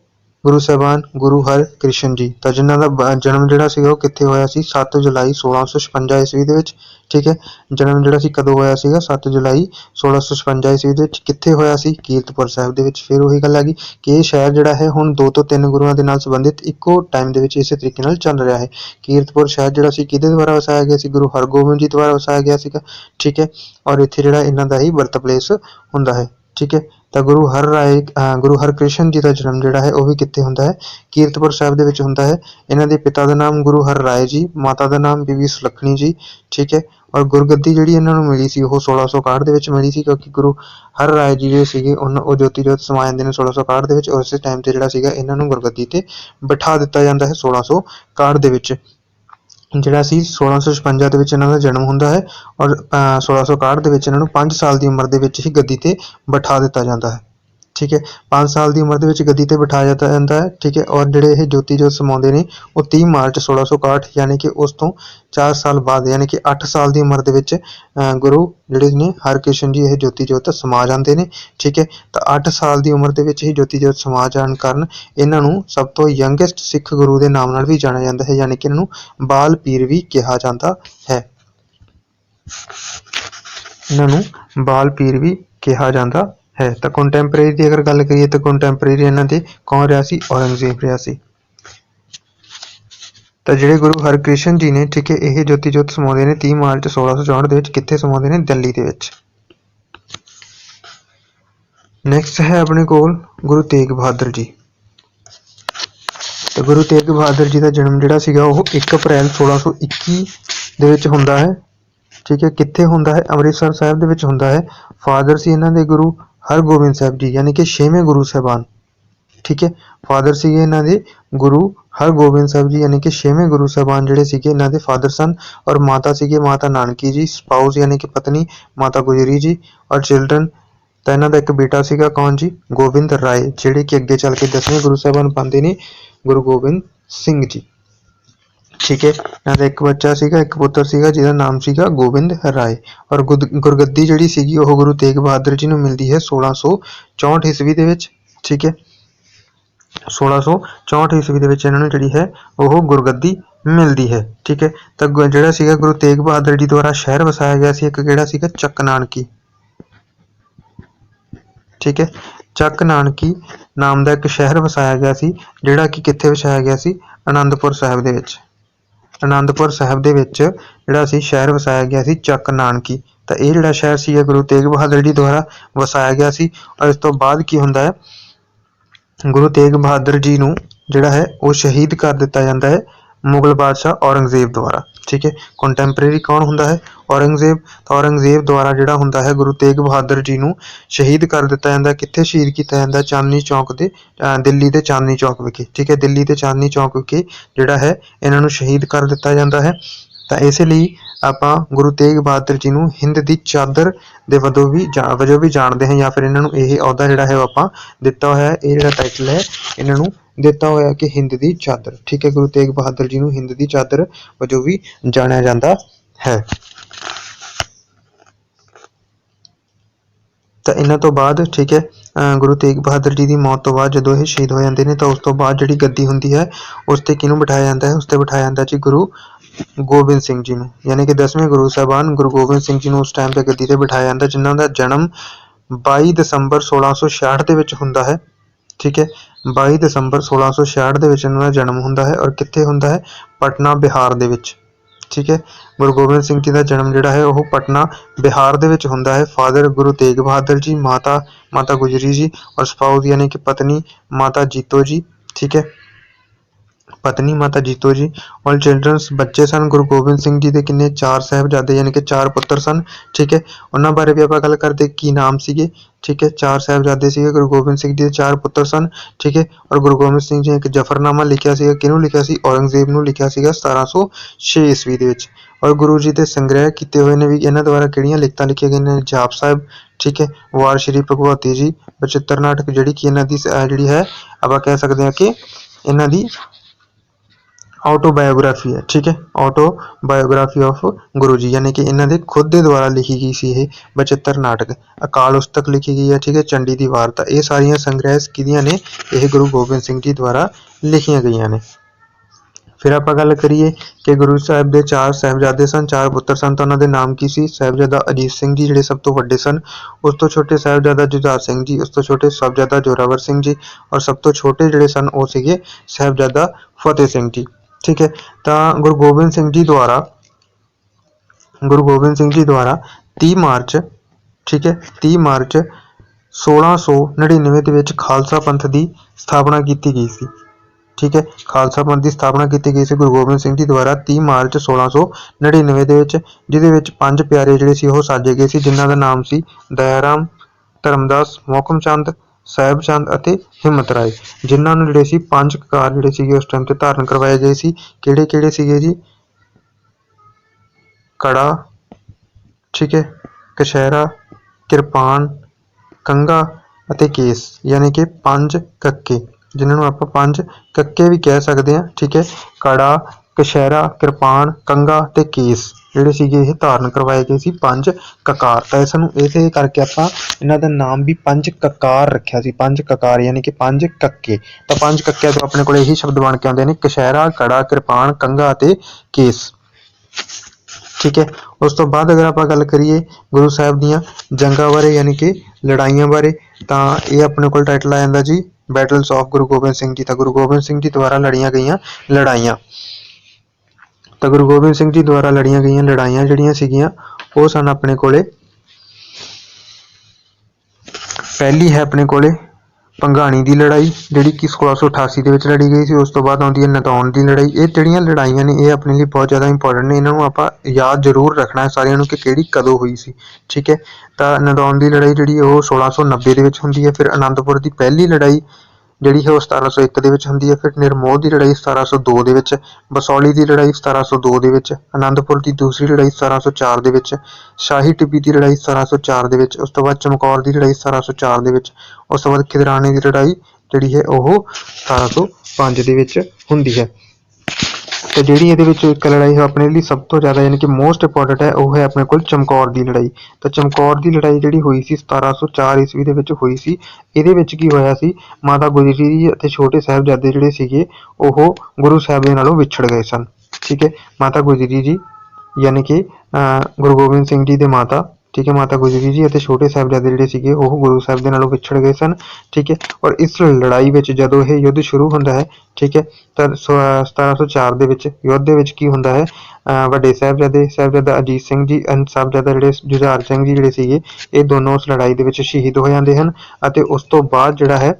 [SPEAKER 1] ਗੁਰੂ ਸਾਹਿਬਾਨ, ਗੁਰੂ ਹਰਕ੍ਰਿਸ਼ਨ ਜੀ। ਤਾਂ ਜਿਨ੍ਹਾਂ ਦਾ ਬ- ਜਨਮ ਜਿਹੜਾ ਸੀਗਾ ਉਹ ਕਿੱਥੇ ਹੋਇਆ ਸੀ? 7 ਜੁਲਾਈ 1656 ਈਸਵੀ ਦੇ ਵਿੱਚ, ਠੀਕ ਹੈ? ਜਨਮ ਜਿਹੜਾ ਸੀ ਕਦੋਂ ਹੋਇਆ ਸੀਗਾ? 7 ਜੁਲਾਈ 1656 ਈਸਵੀ ਦੇ ਵਿੱਚ ਕਿੱਥੇ ਹੋਇਆ ਸੀ? ਕੀਰਤਪੁਰ ਸਾਹਿਬ ਦੇ ਵਿੱਚ। ਫਿਰ ਉਹੀ ਗੱਲ ਆ ਗਈ ਕਿ ਇਹ ਸ਼ਹਿਰ ਜਿਹੜਾ ਹੈ, ਹੁਣ ਦੋ ਤੋਂ ਤਿੰਨ ਗੁਰੂਆਂ ਦੇ ਨਾਲ ਸੰਬੰਧਿਤ ਇੱਕੋ ਟਾਈਮ ਦੇ ਵਿੱਚ ਇਸੇ ਤਰੀਕੇ ਨਾਲ ਚੱਲ ਰਿਹਾ ਹੈ। ਕੀਰਤਪੁਰ ਸ਼ਹਿਰ ਜਿਹੜਾ ਸੀ, ਕਿਹਦੇ ਦੁਆਰਾ ਵਸਾਇਆ ਗਿਆ ਸੀ? ਗੁਰੂ ਹਰਗੋਬਿੰਦ ਜੀ ਦੁਆਰਾ ਵਸਾਇਆ ਗਿਆ ਸੀਗਾ, ਠੀਕ ਹੈ? ਔਰ ਇੱਥੇ ਜਿਹੜਾ ਇਹਨਾਂ ਦਾ ਹੀ ਬਰਥ ਪਲੇਸ ਹੁੰਦਾ ਹੈ। ਠੀਕ ਹੈ? ਤਾਂ ਗੁਰੂ ਹਰ ਰਾਏ ਗੁਰੂ ਹਰਕ੍ਰਿਸ਼ਨ ਜੀ ਦਾ ਜਨਮ ਜਿਹੜਾ ਹੈ, ਉਹ ਵੀ ਕਿੱਥੇ ਹੁੰਦਾ ਹੈ? ਕੀਰਤਪੁਰ ਸਾਹਿਬ ਦੇ ਵਿੱਚ ਹੁੰਦਾ ਹੈ। ਇਹਨਾਂ ਦੇ ਪਿਤਾ ਦਾ ਨਾਮ ਗੁਰੂ ਹਰ ਰਾਏ ਜੀ, ਮਾਤਾ ਦਾ ਨਾਮ ਬੀਬੀ ਸੁਲੱਖਣੀ ਜੀ, ਠੀਕ ਹੈ? ਔਰ ਗੁਰਗੱਦੀ ਜਿਹੜੀ ਇਹਨਾਂ ਨੂੰ ਮਿਲੀ ਸੀ, ਉਹ 1661 ਦੇ ਵਿੱਚ ਮਿਲੀ ਸੀ, ਕਿਉਂਕਿ ਗੁਰੂ ਹਰ ਰਾਏ ਜੀ ਜਿਹੜੇ ਸੀਗੇ, ਉਹਨਾਂ, ਉਹ ਜੋਤੀ ਜੋਤ ਸਮਾ ਜਾਂਦੇ ਨੇ 1661 ਦੇ ਵਿੱਚ, ਔਰ ਉਸੇ ਟਾਈਮ ਤੇ ਜਿਹੜਾ ਸੀਗਾ, ਇਹਨਾਂ ਨੂੰ ਗੁਰਗੱਦੀ ਤੇ ਬਿਠਾ ਦਿੱਤਾ ਜਾਂਦਾ ਹੈ 1661 ਦੇ ਵਿੱਚ। ਜਿਹੜਾ ਸੀ 1656 ਦੇ ਵਿੱਚ ਇਹਨਾਂ ਦਾ ਜਨਮ ਹੁੰਦਾ ਹੈ ਔਰ ਅਹ, 1661 ਦੇ ਵਿੱਚ ਇਹਨਾਂ ਨੂੰ 5 ਸਾਲ ਦੀ ਉਮਰ ਦੇ ਵਿੱਚ ਹੀ ਗੱਦੀ ਤੇ ਬਿਠਾ ਦਿੱਤਾ ਜਾਂਦਾ ਹੈ। ਠੀਕ ਹੈ। 5 ਸਾਲ ਦੀ ਉਮਰ ਦੇ ਵਿੱਚ ਗੱਦੀ ਤੇ ਬਿਠਾਇਆ ਜਾਂਦਾ ਹੈ ਠੀਕ ਹੈ। ਔਰ ਜਿਹੜੇ ਇਹ ਜੋਤੀ ਜੋਤ ਸਮਾਉਂਦੇ ਨੇ ਉਹ 30 ਮਾਰਚ 1661 ਯਾਨੀ ਕਿ ਉਸ ਤੋਂ 4 ਸਾਲ ਬਾਅਦ ਯਾਨੀ ਕਿ 8 ਸਾਲ ਦੀ ਉਮਰ ਦੇ ਵਿੱਚ ਅਹ, ਗੁਰੂ ਜਿਹੜੇ ਨੇ ਹਰਕ੍ਰਿਸ਼ਨ ਜੀ ਇਹ ਜੋਤੀ ਜੋਤ ਸਮਾ ਜਾਂਦੇ ਨੇ ਠੀਕ ਹੈ। ਤਾਂ 8 ਸਾਲ ਦੀ ਉਮਰ ਦੇ ਵਿੱਚ ਹੀ ਜੋਤੀ ਜੋਤ ਸਮਾ ਜਾਣ ਕਾਰਨ ਇਹਨਾਂ ਨੂੰ ਸਭ ਤੋਂ ਯੰਗੈਸਟ ਸਿੱਖ ਗੁਰੂ ਦੇ ਨਾਮ ਨਾਲ ਵੀ ਜਾਣਿਆ ਜਾਂਦਾ ਹੈ ਯਾਨੀ ਕਿ ਇਹਨਾਂ ਨੂੰ ਬਾਲ ਪੀਰ ਵੀ ਕਿਹਾ ਜਾਂਦਾ ਹੈ। ਇਹਨਾਂ ਨੂੰ ਬਾਲ ਪੀਰ ਵੀ ਕਿਹਾ ਜਾਂਦਾ ਹੈ। ਤਾਂ ਕੰਟੈਂਪਰੇਰੀ ਦੀ ਅਗਰ ਗੱਲ ਕਰੀਏ ਤਾਂ ਕੰਟੈਂਪਰੇਰੀ ਇਹਨਾਂ ਦੇ ਕੌਣ ਰਿਹਾ ਸੀ? ਔਰੰਗਜ਼ੇਬ ਰਿਹਾ ਸੀ। ਤਾਂ ਜਿਹੜੇ ਗੁਰੂ ਹਰਕ੍ਰਿਸ਼ਨ ਜੀ ਨੇ, ਠੀਕ ਹੈ, ਇਹ ਜੋਤੀ ਜੋਤ ਸਮਾਉਂਦੇ ਨੇ 30 ਮਾਰਚ 1664 ਦੇ ਵਿੱਚ ਕਿੱਥੇ ਸਮਾਉਂਦੇ ਨੇ? ਦਿੱਲੀ ਦੇ ਵਿੱਚ। ਨੈਕਸਟ ਹੈ ਆਪਣੇ ਕੋਲ ਗੁਰੂ ਤੇਗ ਬਹਾਦਰ ਜੀ। ਤੇ ਗੁਰੂ ਤੇਗ ਬਹਾਦਰ ਜੀ ਦਾ ਜਨਮ ਜਿਹੜਾ ਸੀਗਾ, ਉਹ 1 ਅਪ੍ਰੈਲ 1621 ਦੇ ਵਿੱਚ ਹੁੰਦਾ ਹੈ। ਠੀਕ ਹੈ, ਕਿੱਥੇ ਹੁੰਦਾ ਹੈ? ਅੰਮ੍ਰਿਤਸਰ ਸਾਹਿਬ ਦੇ ਵਿੱਚ ਹੁੰਦਾ ਹੈ। ਫਾਦਰ ਸੀ ਇਹਨਾਂ ਦੇ ਗੁਰੂ। ਹਰਗੋਬਿੰਦ ਸਾਹਿਬ ਜੀ, ਯਾਨੀ ਕਿ ਛੇਵੇਂ ਗੁਰੂ ਸਾਹਿਬਾਨ, ਠੀਕ ਹੈ? ਫਾਦਰ ਸੀਗੇ ਇਹਨਾਂ ਦੇ ਗੁਰੂ ਹਰਗੋਬਿੰਦ ਸਾਹਿਬ ਜੀ, ਯਾਨੀ ਕਿ ਛੇਵੇਂ ਗੁਰੂ ਸਾਹਿਬਾਨ ਜਿਹੜੇ ਸੀਗੇ ਇਹਨਾਂ ਦੇ ਫਾਦਰ ਸਨ, ਔਰ ਮਾਤਾ ਸੀਗੇ ਮਾਤਾ ਨਾਨਕੀ ਜੀ ਸਪਾਊਸ ਯਾਨੀ ਕਿ ਪਤਨੀ ਮਾਤਾ ਗੁਜਰੀ ਜੀ, ਔਰ ਚਿਲਡਰਨ ਤਾਂ ਇਹਨਾਂ ਦਾ ਇੱਕ ਬੇਟਾ ਸੀਗਾ ਕੌਣ ਜੀ? ਗੋਬਿੰਦ ਰਾਏ, ਜਿਹੜੇ ਕਿ ਅੱਗੇ ਚੱਲ ਕੇ ਦਸਵੇਂ ਗੁਰੂ ਸਾਹਿਬਾਨ ਪਾਉਂਦੇ ਨੇ, ਗੁਰੂ ਗੋਬਿੰਦ ਸਿੰਘ ਜੀ। ਠੀਕ ਹੈ। ਇਹਨਾਂ ਦਾ ਇੱਕ ਬੱਚਾ ਸੀਗਾ, ਇੱਕ ਪੁੱਤਰ ਸੀਗਾ, ਜਿਹਦਾ ਨਾਮ ਸੀਗਾ ਗੋਬਿੰਦ ਰਾਏ ਔਰ ਗੁਦ- ਗੁਰਗੱਦੀ ਜਿਹੜੀ ਸੀਗੀ, ਉਹ ਗੁਰੂ ਤੇਗ ਬਹਾਦਰ ਜੀ ਨੂੰ ਮਿਲਦੀ ਹੈ 1664 ਈਸਵੀ ਦੇ ਵਿੱਚ, ਠੀਕ ਹੈ। 1664 ਈਸਵੀ ਦੇ ਵਿੱਚ ਇਹਨਾਂ ਨੂੰ ਜਿਹੜੀ ਹੈ, ਉਹ ਗੁਰਗੱਦੀ ਮਿਲਦੀ ਹੈ, ਠੀਕ ਹੈ। ਤਾਂ ਗੁ- ਜਿਹੜਾ ਸੀਗਾ ਗੁਰੂ ਤੇਗ ਬਹਾਦਰ ਜੀ ਦੁਆਰਾ ਸ਼ਹਿਰ ਵਸਾਇਆ ਗਿਆ ਸੀ, ਇੱਕ ਕਿਹੜਾ ਸੀਗਾ? ਚੱਕ ਨਾਨਕੀ, ਠੀਕ ਹੈ। ਚੱਕ ਨਾਨਕੀ ਨਾਮ ਦਾ ਇੱਕ ਸ਼ਹਿਰ ਵਸਾਇਆ ਗਿਆ ਸੀ, ਜਿਹੜਾ ਕਿ ਕਿੱਥੇ ਵਸਾਇਆ ਗਿਆ ਸੀ? ਆਨੰਦਪੁਰ ਸਾਹਿਬ ਦੇ ਵਿੱਚ। ਅਨੰਦਪੁਰ ਸਾਹਿਬ ਦੇ ਵਿੱਚ ਜਿਹੜਾ ਸੀ ਸ਼ਹਿਰ ਵਸਾਇਆ ਗਿਆ ਸੀ ਚੱਕ ਨਾਨਕੀ। ਤਾਂ ਇਹ ਜਿਹੜਾ ਸ਼ਹਿਰ ਸੀ ਇਹ ਗੁਰੂ ਤੇਗ ਬਹਾਦਰ ਜੀ ਦੁਆਰਾ ਵਸਾਇਆ ਗਿਆ ਸੀ ਔਰ ਇਸ ਤੋਂ ਬਾਅਦ ਕੀ ਹੁੰਦਾ ਹੈ? ਗੁਰੂ ਤੇਗ ਬਹਾਦਰ ਜੀ ਨੂੰ ਜਿਹੜਾ ਹੈ ਉਹ ਸ਼ਹੀਦ ਕਰ ਦਿੱਤਾ ਜਾਂਦਾ ਹੈ ਮੁਗਲ ਬਾਦਸ਼ਾਹ ਔਰੰਗਜ਼ੇਬ ਦੁਆਰਾ। ਠੀਕ ਹੈ ਕੰਟੈਂਪਰੇਰੀ ਕੌਣ ਹੁੰਦਾ ਹੈ? ਔਰੰਗਜ਼ੇਬ, ਤਾਂ ਔਰੰਗਜ਼ੇਬ ਦੁਆਰਾ ਜਿਹੜਾ ਹੁੰਦਾ ਹੈ, ਗੁਰੂ ਤੇਗ ਬਹਾਦਰ ਜੀ ਨੂੰ ਸ਼ਹੀਦ ਕਰ ਦਿੱਤਾ ਜਾਂਦਾ ਕਿੱਥੇ ਸ਼ਹੀਦ ਕੀਤਾ ਜਾਂਦਾ ਚਾਂਦਨੀ ਚੌਕ ਦੇ ਦਿੱਲੀ ਦੇ ਚਾਂਦਨੀ ਚੌਕ ਵਿਖੇ, ਠੀਕ ਹੈ, ਦਿੱਲੀ ਦੇ ਚਾਂਦਨੀ ਚੌਕ ਵਿਖੇ ਜਿਹੜਾ ਹੈ, ਇਹਨਾਂ ਨੂੰ ਸ਼ਹੀਦ ਕਰ ਦਿੱਤਾ ਜਾਂਦਾ ਹੈ। ਤਾਂ ਇਸੇ ਲਈ ਆਪਾਂ ਗੁਰੂ ਤੇਗ ਬਹਾਦਰ ਜੀ ਨੂੰ ਹਿੰਦ ਦੀ ਚਾਦਰ ਦੇ ਵਜੋਂ ਵੀ ਜਾ- ਵਜੋਂ ਵੀ ਜਾਣਦੇ ਹਾਂ ਜਾਂ ਫਿਰ ਇਹਨਾਂ ਨੂੰ ਇਹ ਅਹੁਦਾ ਜਿਹੜਾ ਹੈ ਉਹ ਆਪਾਂ ਦਿੱਤਾ ਹੋਇਆ ਹੈ। ਇਹ ਜਿਹੜਾ ਟਾਈਟਲ ਹੈ, ਇਹਨਾਂ ਨੂੰ ਦਿੱਤਾ ਹੋਇਆ ਕਿ ਹਿੰਦ ਦੀ ਚਾਦਰ। ਠੀਕ ਹੈ, ਗੁਰੂ ਤੇਗ ਬਹਾਦਰ ਜੀ ਨੂੰ ਹਿੰਦ ਦੀ ਚਾਦਰ ਵਜੋਂ ਵੀ ਜਾਣਿਆ ਜਾਂਦਾ ਹੈ। ਤਾਂ ਇਹਨਾਂ ਤੋਂ ਬਾਅਦ, ਠੀਕ ਹੈ, ਅਹ ਗੁਰੂ ਤੇਗ ਬਹਾਦਰ ਜੀ ਦੀ ਮੌਤ ਤੋਂ ਬਾਅਦ ਜਦੋਂ ਇਹ ਸ਼ਹੀਦ ਹੋ ਜਾਂਦੇ ਨੇ, ਤਾਂ ਉਸ ਤੋਂ ਬਾਅਦ ਜਿਹੜੀ ਗੱਦੀ ਹੁੰਦੀ ਹੈ, ਉਸ ਤੇ ਕਿਹਨੂੰ ਬਿਠਾਇਆ ਜਾਂਦਾ ਹੈ? ਉਸ ਤੇ ਬਿਠਾਇਆ ਜਾਂਦਾ ਜੀ ਗੁਰੂ ਗੋਬਿੰਦ ਸਿੰਘ ਜੀ ਨੂੰ। ਯਾਨੀ ਕਿ 10ਵੇਂ ਗੁਰੂ ਸਾਹਿਬਾਨ ਗੁਰੂ ਗੋਬਿੰਦ ਸਿੰਘ ਜੀ ਨੂੰ ਉਸ ਟਾਈਮ ਤੇ ਗੱਦੀ ਤੇ ਬਿਠਾਇਆ ਜਾਂਦਾ, ਜਿਨ੍ਹਾਂ ਦਾ ਜਨਮ 22 ਦਸੰਬਰ 1666 ਦੇ ਵਿੱਚ ਹੁੰਦਾ ਹੈ। ਠੀਕ ਹੈ? 22 ਦਸੰਬਰ 1666 ਦੇ ਵਿੱਚ ਇਹਨਾਂ ਦਾ ਜਨਮ ਹੁੰਦਾ ਹੈ ਔਰ ਕਿੱਥੇ ਹੁੰਦਾ ਹੈ? ਪਟਨਾ, ਬਿਹਾਰ ਦੇ ਵਿੱਚ। ਠੀਕ ਹੈ? ਗੁਰੂ ਗੋਬਿੰਦ ਸਿੰਘ ਜੀ ਦਾ ਜਨਮ ਜਿਹੜਾ ਹੈ, ਉਹ ਪਟਨਾ, ਬਿਹਾਰ ਦੇ ਵਿੱਚ ਹੁੰਦਾ ਹੈ। ਫਾਦਰ ਗੁਰੂ ਤੇਗ ਬਹਾਦਰ ਜੀ, ਮਾਤਾ ਮਾਤਾ ਗੁਜਰੀ ਜੀ ਔਰ ਸਪਾਊਸ ਯਾਨੀ ਕਿ ਪਤਨੀ, ਮਾਤਾ ਜੀਤੋ ਜੀ। ਠੀਕ ਹੈ? ਪਤਨੀ ਮਾਤਾ ਜੀਤੋ ਜੀ ਔਰ ਚਿਲਡਰਨਸ ਬੱਚੇ ਸਨ, ਗੁਰੂ ਗੋਬਿੰਦ ਸਿੰਘ ਜੀ ਦੇ ਕਿੰਨੇ ਚਾਰ ਸਾਹਿਬਜ਼ਾਦੇ ਯਾਨੀ ਕਿ ਚਾਰ ਪੁੱਤਰ ਸਨ, ਠੀਕ ਹੈ। ਉਹਨਾਂ ਬਾਰੇ ਵੀ ਆਪਾਂ ਗੱਲ ਕਰਦੇ ਕੀ ਨਾਮ ਸੀਗੇ, ਠੀਕ ਹੈ। ਚਾਰ ਸਾਹਿਬਜ਼ਾਦੇ ਸੀਗੇ, ਗੁਰੂ ਗੋਬਿੰਦ ਸਿੰਘ ਜੀ ਦੇ ਚਾਰ ਪੁੱਤਰ ਸਨ, ਠੀਕ ਹੈ। ਔਰ ਗੁਰੂ ਗੋਬਿੰਦ ਸਿੰਘ ਜੀ ਨੇ ਇੱਕ ਜ਼ਫਰਨਾਮਾ ਲਿਖਿਆ ਸੀਗਾ, ਕਿਹਨੂੰ ਲਿਖਿਆ ਸੀ? ਔਰੰਗਜ਼ੇਬ ਨੂੰ ਲਿਖਿਆ ਸੀਗਾ 1706 ਈਸਵੀ ਦੇ ਵਿੱਚ। ਔਰ ਗੁਰੂ ਜੀ ਦੇ ਸੰਗ੍ਰਹਿ ਕੀਤੇ ਹੋਏ ਨੇ ਵੀ ਇਹਨਾਂ ਦੁਆਰਾ ਕਿਹੜੀਆਂ ਲਿਖਤਾਂ ਲਿਖੀਆਂ ਗਈਆਂ ਨੇ? ਜਾਪ ਸਾਹਿਬ, ਠੀਕ ਹੈ। ਵਾਰ ਸ਼੍ਰੀ ਭਗਵਤੀ ਜੀ, ਬਚਿੱਤਰ ਨਾਟਕ ਜਿਹੜੀ ਕਿ ਇਹਨਾਂ ਦੀ ਜਿਹੜੀ ਹੈ, ਆਪਾਂ ਕਹਿ ਸਕਦੇ ਹਾਂ ਕਿ ਇਹਨਾਂ ਦੀ ਆਟੋਬਾਇਓਗ੍ਰਾਫੀ ਹੈ, ਠੀਕ ਹੈ? ਆਟੋਬਾਇਓਗ੍ਰਾਫੀ ਆਫ ਗੁਰੂ ਜੀ ਯਾਨੀ ਕਿ ਇਹਨਾਂ ਦੇ ਖੁਦ ਦੇ ਦੁਆਰਾ ਲਿਖੀ ਗਈ ਸੀ ਇਹ ਬਚਿੱਤਰ ਨਾਟਕ। ਅਕਾਲ ਉਸਤਕ ਲਿਖੀ ਗਈ ਹੈ, ਠੀਕ ਹੈ? ਚੰਡੀ ਦੀ ਵਾਰਤਾ ਇਹ ਸਾਰੀਆਂ ਸੰਗ੍ਰਹਿ ਕਿਹਦੀਆਂ ਨੇ? ਇਹ ਗੁਰੂ ਗੋਬਿੰਦ ਸਿੰਘ ਜੀ ਦੁਆਰਾ ਲਿਖੀਆਂ ਗਈਆਂ ਨੇ। ਫਿਰ ਆਪਾਂ ਗੱਲ ਕਰੀਏ ਕਿ ਗੁਰੂ ਸਾਹਿਬ ਦੇ ਚਾਰ ਸਾਹਿਬਜ਼ਾਦੇ ਸਨ, ਚਾਰ ਪੁੱਤਰ ਸਨ, ਤਾਂ ਉਹਨਾਂ ਦੇ ਨਾਮ ਕੀ ਸੀ? ਸਾਹਿਬਜ਼ਾਦਾ ਅਜੀਤ ਸਿੰਘ ਜੀ, ਜਿਹੜੇ ਸਭ ਤੋਂ ਵੱਡੇ ਸਨ। ਉਸ ਤੋਂ ਛੋਟੇ ਸਾਹਿਬਜ਼ਾਦਾ ਜੁਝਾਰ ਸਿੰਘ ਜੀ, ਉਸ ਤੋਂ ਛੋਟੇ ਸਾਹਿਬਜ਼ਾਦਾ ਜੋਰਾਵਰ ਸਿੰਘ ਜੀ, ਔਰ ਸਭ ਤੋਂ ਛੋਟੇ ਜਿਹੜੇ ਸਨ ਉਹ ਸੀਗੇ ਸਾਹਿਬਜ਼ਾਦਾ ਫਤਿਹ ਸਿੰਘ ਜੀ। ਠੀਕ ਹੈ, ਤਾਂ ਗੁਰੂ ਗੋਬਿੰਦ ਸਿੰਘ ਜੀ ਦੁਆਰਾ, ਗੁਰੂ ਗੋਬਿੰਦ ਸਿੰਘ ਜੀ ਦੁਆਰਾ 30 ਮਾਰਚ, ਠੀਕ ਹੈ 30 ਮਾਰਚ 1699 ਦੇ ਵਿੱਚ ਖਾਲਸਾ ਪੰਥ ਦੀ ਸਥਾਪਨਾ ਕੀਤੀ ਗਈ ਸੀ। ਠੀਕ ਹੈ, ਖਾਲਸਾ ਪੰਥ ਦੀ ਸਥਾਪਨਾ ਕੀਤੀ ਗਈ ਸੀ ਗੁਰੂ ਗੋਬਿੰਦ ਸਿੰਘ ਜੀ ਦੁਆਰਾ 30 ਮਾਰਚ 1699 ਦੇ ਵਿੱਚ, ਜਿਹਦੇ ਵਿੱਚ ਪੰਜ ਪਿਆਰੇ ਜਿਹੜੇ ਸੀ ਉਹ ਸਾਜੇ ਗਏ ਸੀ, ਜਿਨ੍ਹਾਂ ਦਾ ਨਾਮ ਸੀ ਦਇਆਰਾਮ ਧਰਮਦਾਸ ਮੋਹਕਮ ਸਾਹਿਬਚੰਦ ਅਤੇ ਹਿੰਮਤ ਰਾਏ, ਜਿਨ੍ਹਾਂ ਨੂੰ ਜਿਹੜੇ ਸੀ ਪੰਜ ਕਕਾਰ ਜਿਹੜੇ ਸੀਗੇ ਉਸ ਟਾਈਮ ਤੇ ਧਾਰਨ ਕਰਵਾਏ ਗਏ ਸੀ। ਕਿਹੜੇ ਕਿਹੜੇ ਸੀਗੇ ਜੀ? ਕੜਾ, ਠੀਕ ਹੈ ਕਸ਼ਹਿਰਾ ਕਿਰਪਾਨ ਕੰਗਾ ਅਤੇ ਕੇਸ, ਯਾਨੀ ਕਿ ਪੰਜ ਕੱਕੇ, ਜਿਨ੍ਹਾਂ ਨੂੰ ਆਪਾਂ ਪੰਜ ਕੱਕੇ ਵੀ ਕਹਿ ਸਕਦੇ ਹਾਂ, ਠੀਕ ਹੈ। ਕੜਾ ਕਸ਼ਹਿਰਾ ਕਿਰਪਾਨ ਕੰਗਾ ਤੇ ਕੇਸ। ਜਿਹੜੇ ਸੀਗੇ ਇਹ ਧਾਰਨ ਕਰਵਾਏ ਗਏ ਸੀ, ਪੰਜ ਕਕਾਰ। ਤਾਂ ਇਸ ਨੂੰ ਇਸੇ ਕਰਕੇ ਆਪਾਂ ਇਹਨਾਂ ਦਾ ਨਾਮ ਵੀ ਪੰਜ ਕਕਾਰ ਰੱਖਿਆ ਸੀ, ਪੰਜ ਕਕਾਰ, ਯਾਨੀ ਕਿ ਪੰਜ ਕੱਕੇ। ਤਾਂ ਪੰਜ ਕੱਕਿਆਂ ਤੋਂ ਆਪਣੇ ਕੋਲ ਇਹੀ ਸ਼ਬਦ ਬਣ ਕੇ ਆਉਂਦੇ ਨੇ, ਕਸ਼ਹਿਰਾ, ਕੜਾ, ਕਿਰਪਾਨ ਕੰਗਾ ਅਤੇ ਕੇਸ। ਠੀਕ ਹੈ? ਉਸ ਤੋਂ ਬਾਅਦ ਅਗਰ ਆਪਾਂ ਗੱਲ ਕਰੀਏ ਗੁਰੂ ਸਾਹਿਬ ਦੀਆਂ ਜੰਗਾਂ ਬਾਰੇ, ਯਾਨੀ ਕਿ ਲੜਾਈਆਂ ਬਾਰੇ, ਤਾਂ ਇਹ ਆਪਣੇ ਕੋਲ ਟਾਈਟਲ ਆ ਜਾਂਦਾ ਜੀ ਬੈਟਲਸ ਆਫ ਗੁਰੂ ਗੋਬਿੰਦ ਸਿੰਘ ਜੀ। ਤਾਂ ਗੁਰੂ ਗੋਬਿੰਦ ਸਿੰਘ ਜੀ ਦੁਆਰਾ ਲੜੀਆਂ ਗਈਆਂ ਲੜਾਈਆਂ। ਤਾਂ ਗੁਰੂ ਗੋਬਿੰਦ ਸਿੰਘ ਜੀ ਦੁਆਰਾ ਲੜੀਆਂ ਗਈਆਂ ਲੜਾਈਆਂ ਜਿਹੜੀਆਂ ਸੀਗੀਆਂ, ਉਹ ਸਨ ਆਪਣੇ ਕੋਲੇ। ਪਹਿਲੀ ਹੈ ਆਪਣੇ ਕੋਲੇ ਭੰਗਾਣੀ ਦੀ ਲੜਾਈ, ਜਿਹੜੀ ਕਿ 1688 ਦੇ ਵਿੱਚ ਲੜੀ ਗਈ ਸੀ। ਉਸ ਤੋਂ ਬਾਅਦ ਆਉਂਦੀ ਹੈ ਨਦੌਣ ਦੀ ਲੜਾਈ। ਇਹ ਜਿਹੜੀਆਂ ਲੜਾਈਆਂ ਨੇ, ਇਹ ਆਪਣੇ ਲਈ ਬਹੁਤ ਜ਼ਿਆਦਾ ਇੰਪੋਰਟੈਂਟ ਨੇ। ਇਹਨਾਂ ਨੂੰ ਆਪਾਂ ਯਾਦ ਜ਼ਰੂਰ ਰੱਖਣਾ ਹੈ ਸਾਰਿਆਂ ਨੂੰ ਕਿ ਕਿਹੜੀ ਕਦੋਂ ਹੋਈ ਸੀ। ਠੀਕ ਹੈ? ਤਾਂ ਨਦੌਣ ਦੀ ਲੜਾਈ ਜਿਹੜੀ ਉਹ 1690 ਦੇ ਵਿੱਚ ਹੁੰਦੀ ਹੈ। ਫਿਰ ਅਨੰਦਪੁਰ ਦੀ ਪਹਿਲੀ ਲੜਾਈ ਜਿਹੜੀ ਹੈ ਉਹ 1701 ਦੇ ਵਿੱਚ ਹੁੰਦੀ ਹੈ, ਫਿਰ ਨਿਰਮੋਹ ਦੀ ਲੜਾਈ 1702 ਦੇ ਵਿੱਚ, ਬਸੌਲੀ ਦੀ ਲੜਾਈ 1702 ਦੇ ਵਿੱਚ, ਅਨੰਦਪੁਰ ਦੀ ਦੂਸਰੀ ਲੜਾਈ 1704 ਦੇ ਵਿੱਚ, ਸ਼ਾਹੀ ਟਿੱਬੀ ਦੀ ਲੜਾਈ 1704 ਦੇ ਵਿੱਚ, ਉਸ ਤੋਂ ਬਾਅਦ ਚਮਕੌਰ ਦੀ ਲੜਾਈ 1704 ਦੇ ਵਿੱਚ, ਉਸ ਤੋਂ ਬਾਅਦ ਖਿਦਰਾਣੇ ਦੀ ਲੜਾਈ ਜਿਹੜੀ ਹੈ ਉਹ 1705 ਦੇ ਵਿੱਚ ਹੁੰਦੀ ਹੈ। ਤੇ ਜਿਹੜੀ ਇਹਦੇ ਵਿੱਚੋਂ ਇੱਕ ਲੜਾਈ ਆਪਣੇ ਲਈ ਸਭ ਤੋਂ ਜ਼ਿਆਦਾ, ਯਾਨੀ ਕਿ ਮੋਸਟ ਇੰਪੋਰਟੈਂਟ ਹੈ, ਉਹ ਹੈ ਆਪਣੇ ਕੋਲ ਚਮਕੌਰ ਦੀ ਲੜਾਈ। ਤਾਂ ਚਮਕੌਰ ਦੀ ਲੜਾਈ ਜਿਹੜੀ ਹੋਈ ਸੀ 1704 ਈਸਵੀ ਦੇ ਵਿੱਚ ਹੋਈ ਸੀ। ਇਹਦੇ ਵਿੱਚ ਕੀ ਹੋਇਆ ਸੀ? ਮਾਤਾ ਗੁਜਰੀ ਜੀ ਅਤੇ ਛੋਟੇ ਸਾਹਿਬਜ਼ਾਦੇ ਜਿਹੜੇ ਸੀਗੇ, ਉਹ ਗੁਰੂ ਸਾਹਿਬ ਦੇ ਨਾਲੋਂ ਵਿਛੜ ਗਏ ਸਨ। ਠੀਕ ਹੈ? ਮਾਤਾ ਗੁਜਰੀ ਜੀ, ਯਾਨੀ ਕਿ ਗੁਰੂ ਗੋਬਿੰਦ ਸਿੰਘ ਜੀ ਦੇ ਮਾਤਾ। ਠੀਕ ਹੈ, ਮਾਤਾ ਗੁਜਰੀ ਜੀ ਅਤੇ ਛੋਟੇ ਸਾਹਿਬਜ਼ਾਦੇ ਜਿਹੜੇ ਸੀਗੇ, ਉਹ ਗੁਰੂ ਸਾਹਿਬ ਦੇ ਨਾਲੋਂ ਵਿਛੜ ਗਏ ਸਨ, ਠੀਕ ਹੈ, ਔਰ ਇਸ ਲੜਾਈ ਵਿੱਚ ਜਦੋਂ ਇਹ ਯੁੱਧ ਸ਼ੁਰੂ ਹੁੰਦਾ ਹੈ, ਠੀਕ ਹੈ, ਤਾਂ ਸੋ- 1704 ਦੇ ਵਿੱਚ, ਯੁੱਧ ਦੇ ਵਿੱਚ ਕੀ ਹੁੰਦਾ ਹੈ ਵੱਡੇ ਸਾਹਿਬਜ਼ਾਦੇ, ਸਾਹਿਬਜ਼ਾਦਾ ਅਜੀਤ ਸਿੰਘ ਜੀ and ਸਾਹਿਬਜ਼ਾਦਾ ਜਿਹੜੇ ਜੁਝਾਰ ਸਿੰਘ ਜੀ ਜਿਹੜੇ ਸੀਗੇ, ਇਹ ਦੋਨੋਂ ਉਸ ਲੜਾਈ ਦੇ ਵਿੱਚ ਸ਼ਹੀਦ ਹੋ ਜਾਂਦੇ ਹਨ ਅਤੇ ਉਸ ਤੋਂ ਬਾਅਦ ਜਿਹੜਾ ਹੈ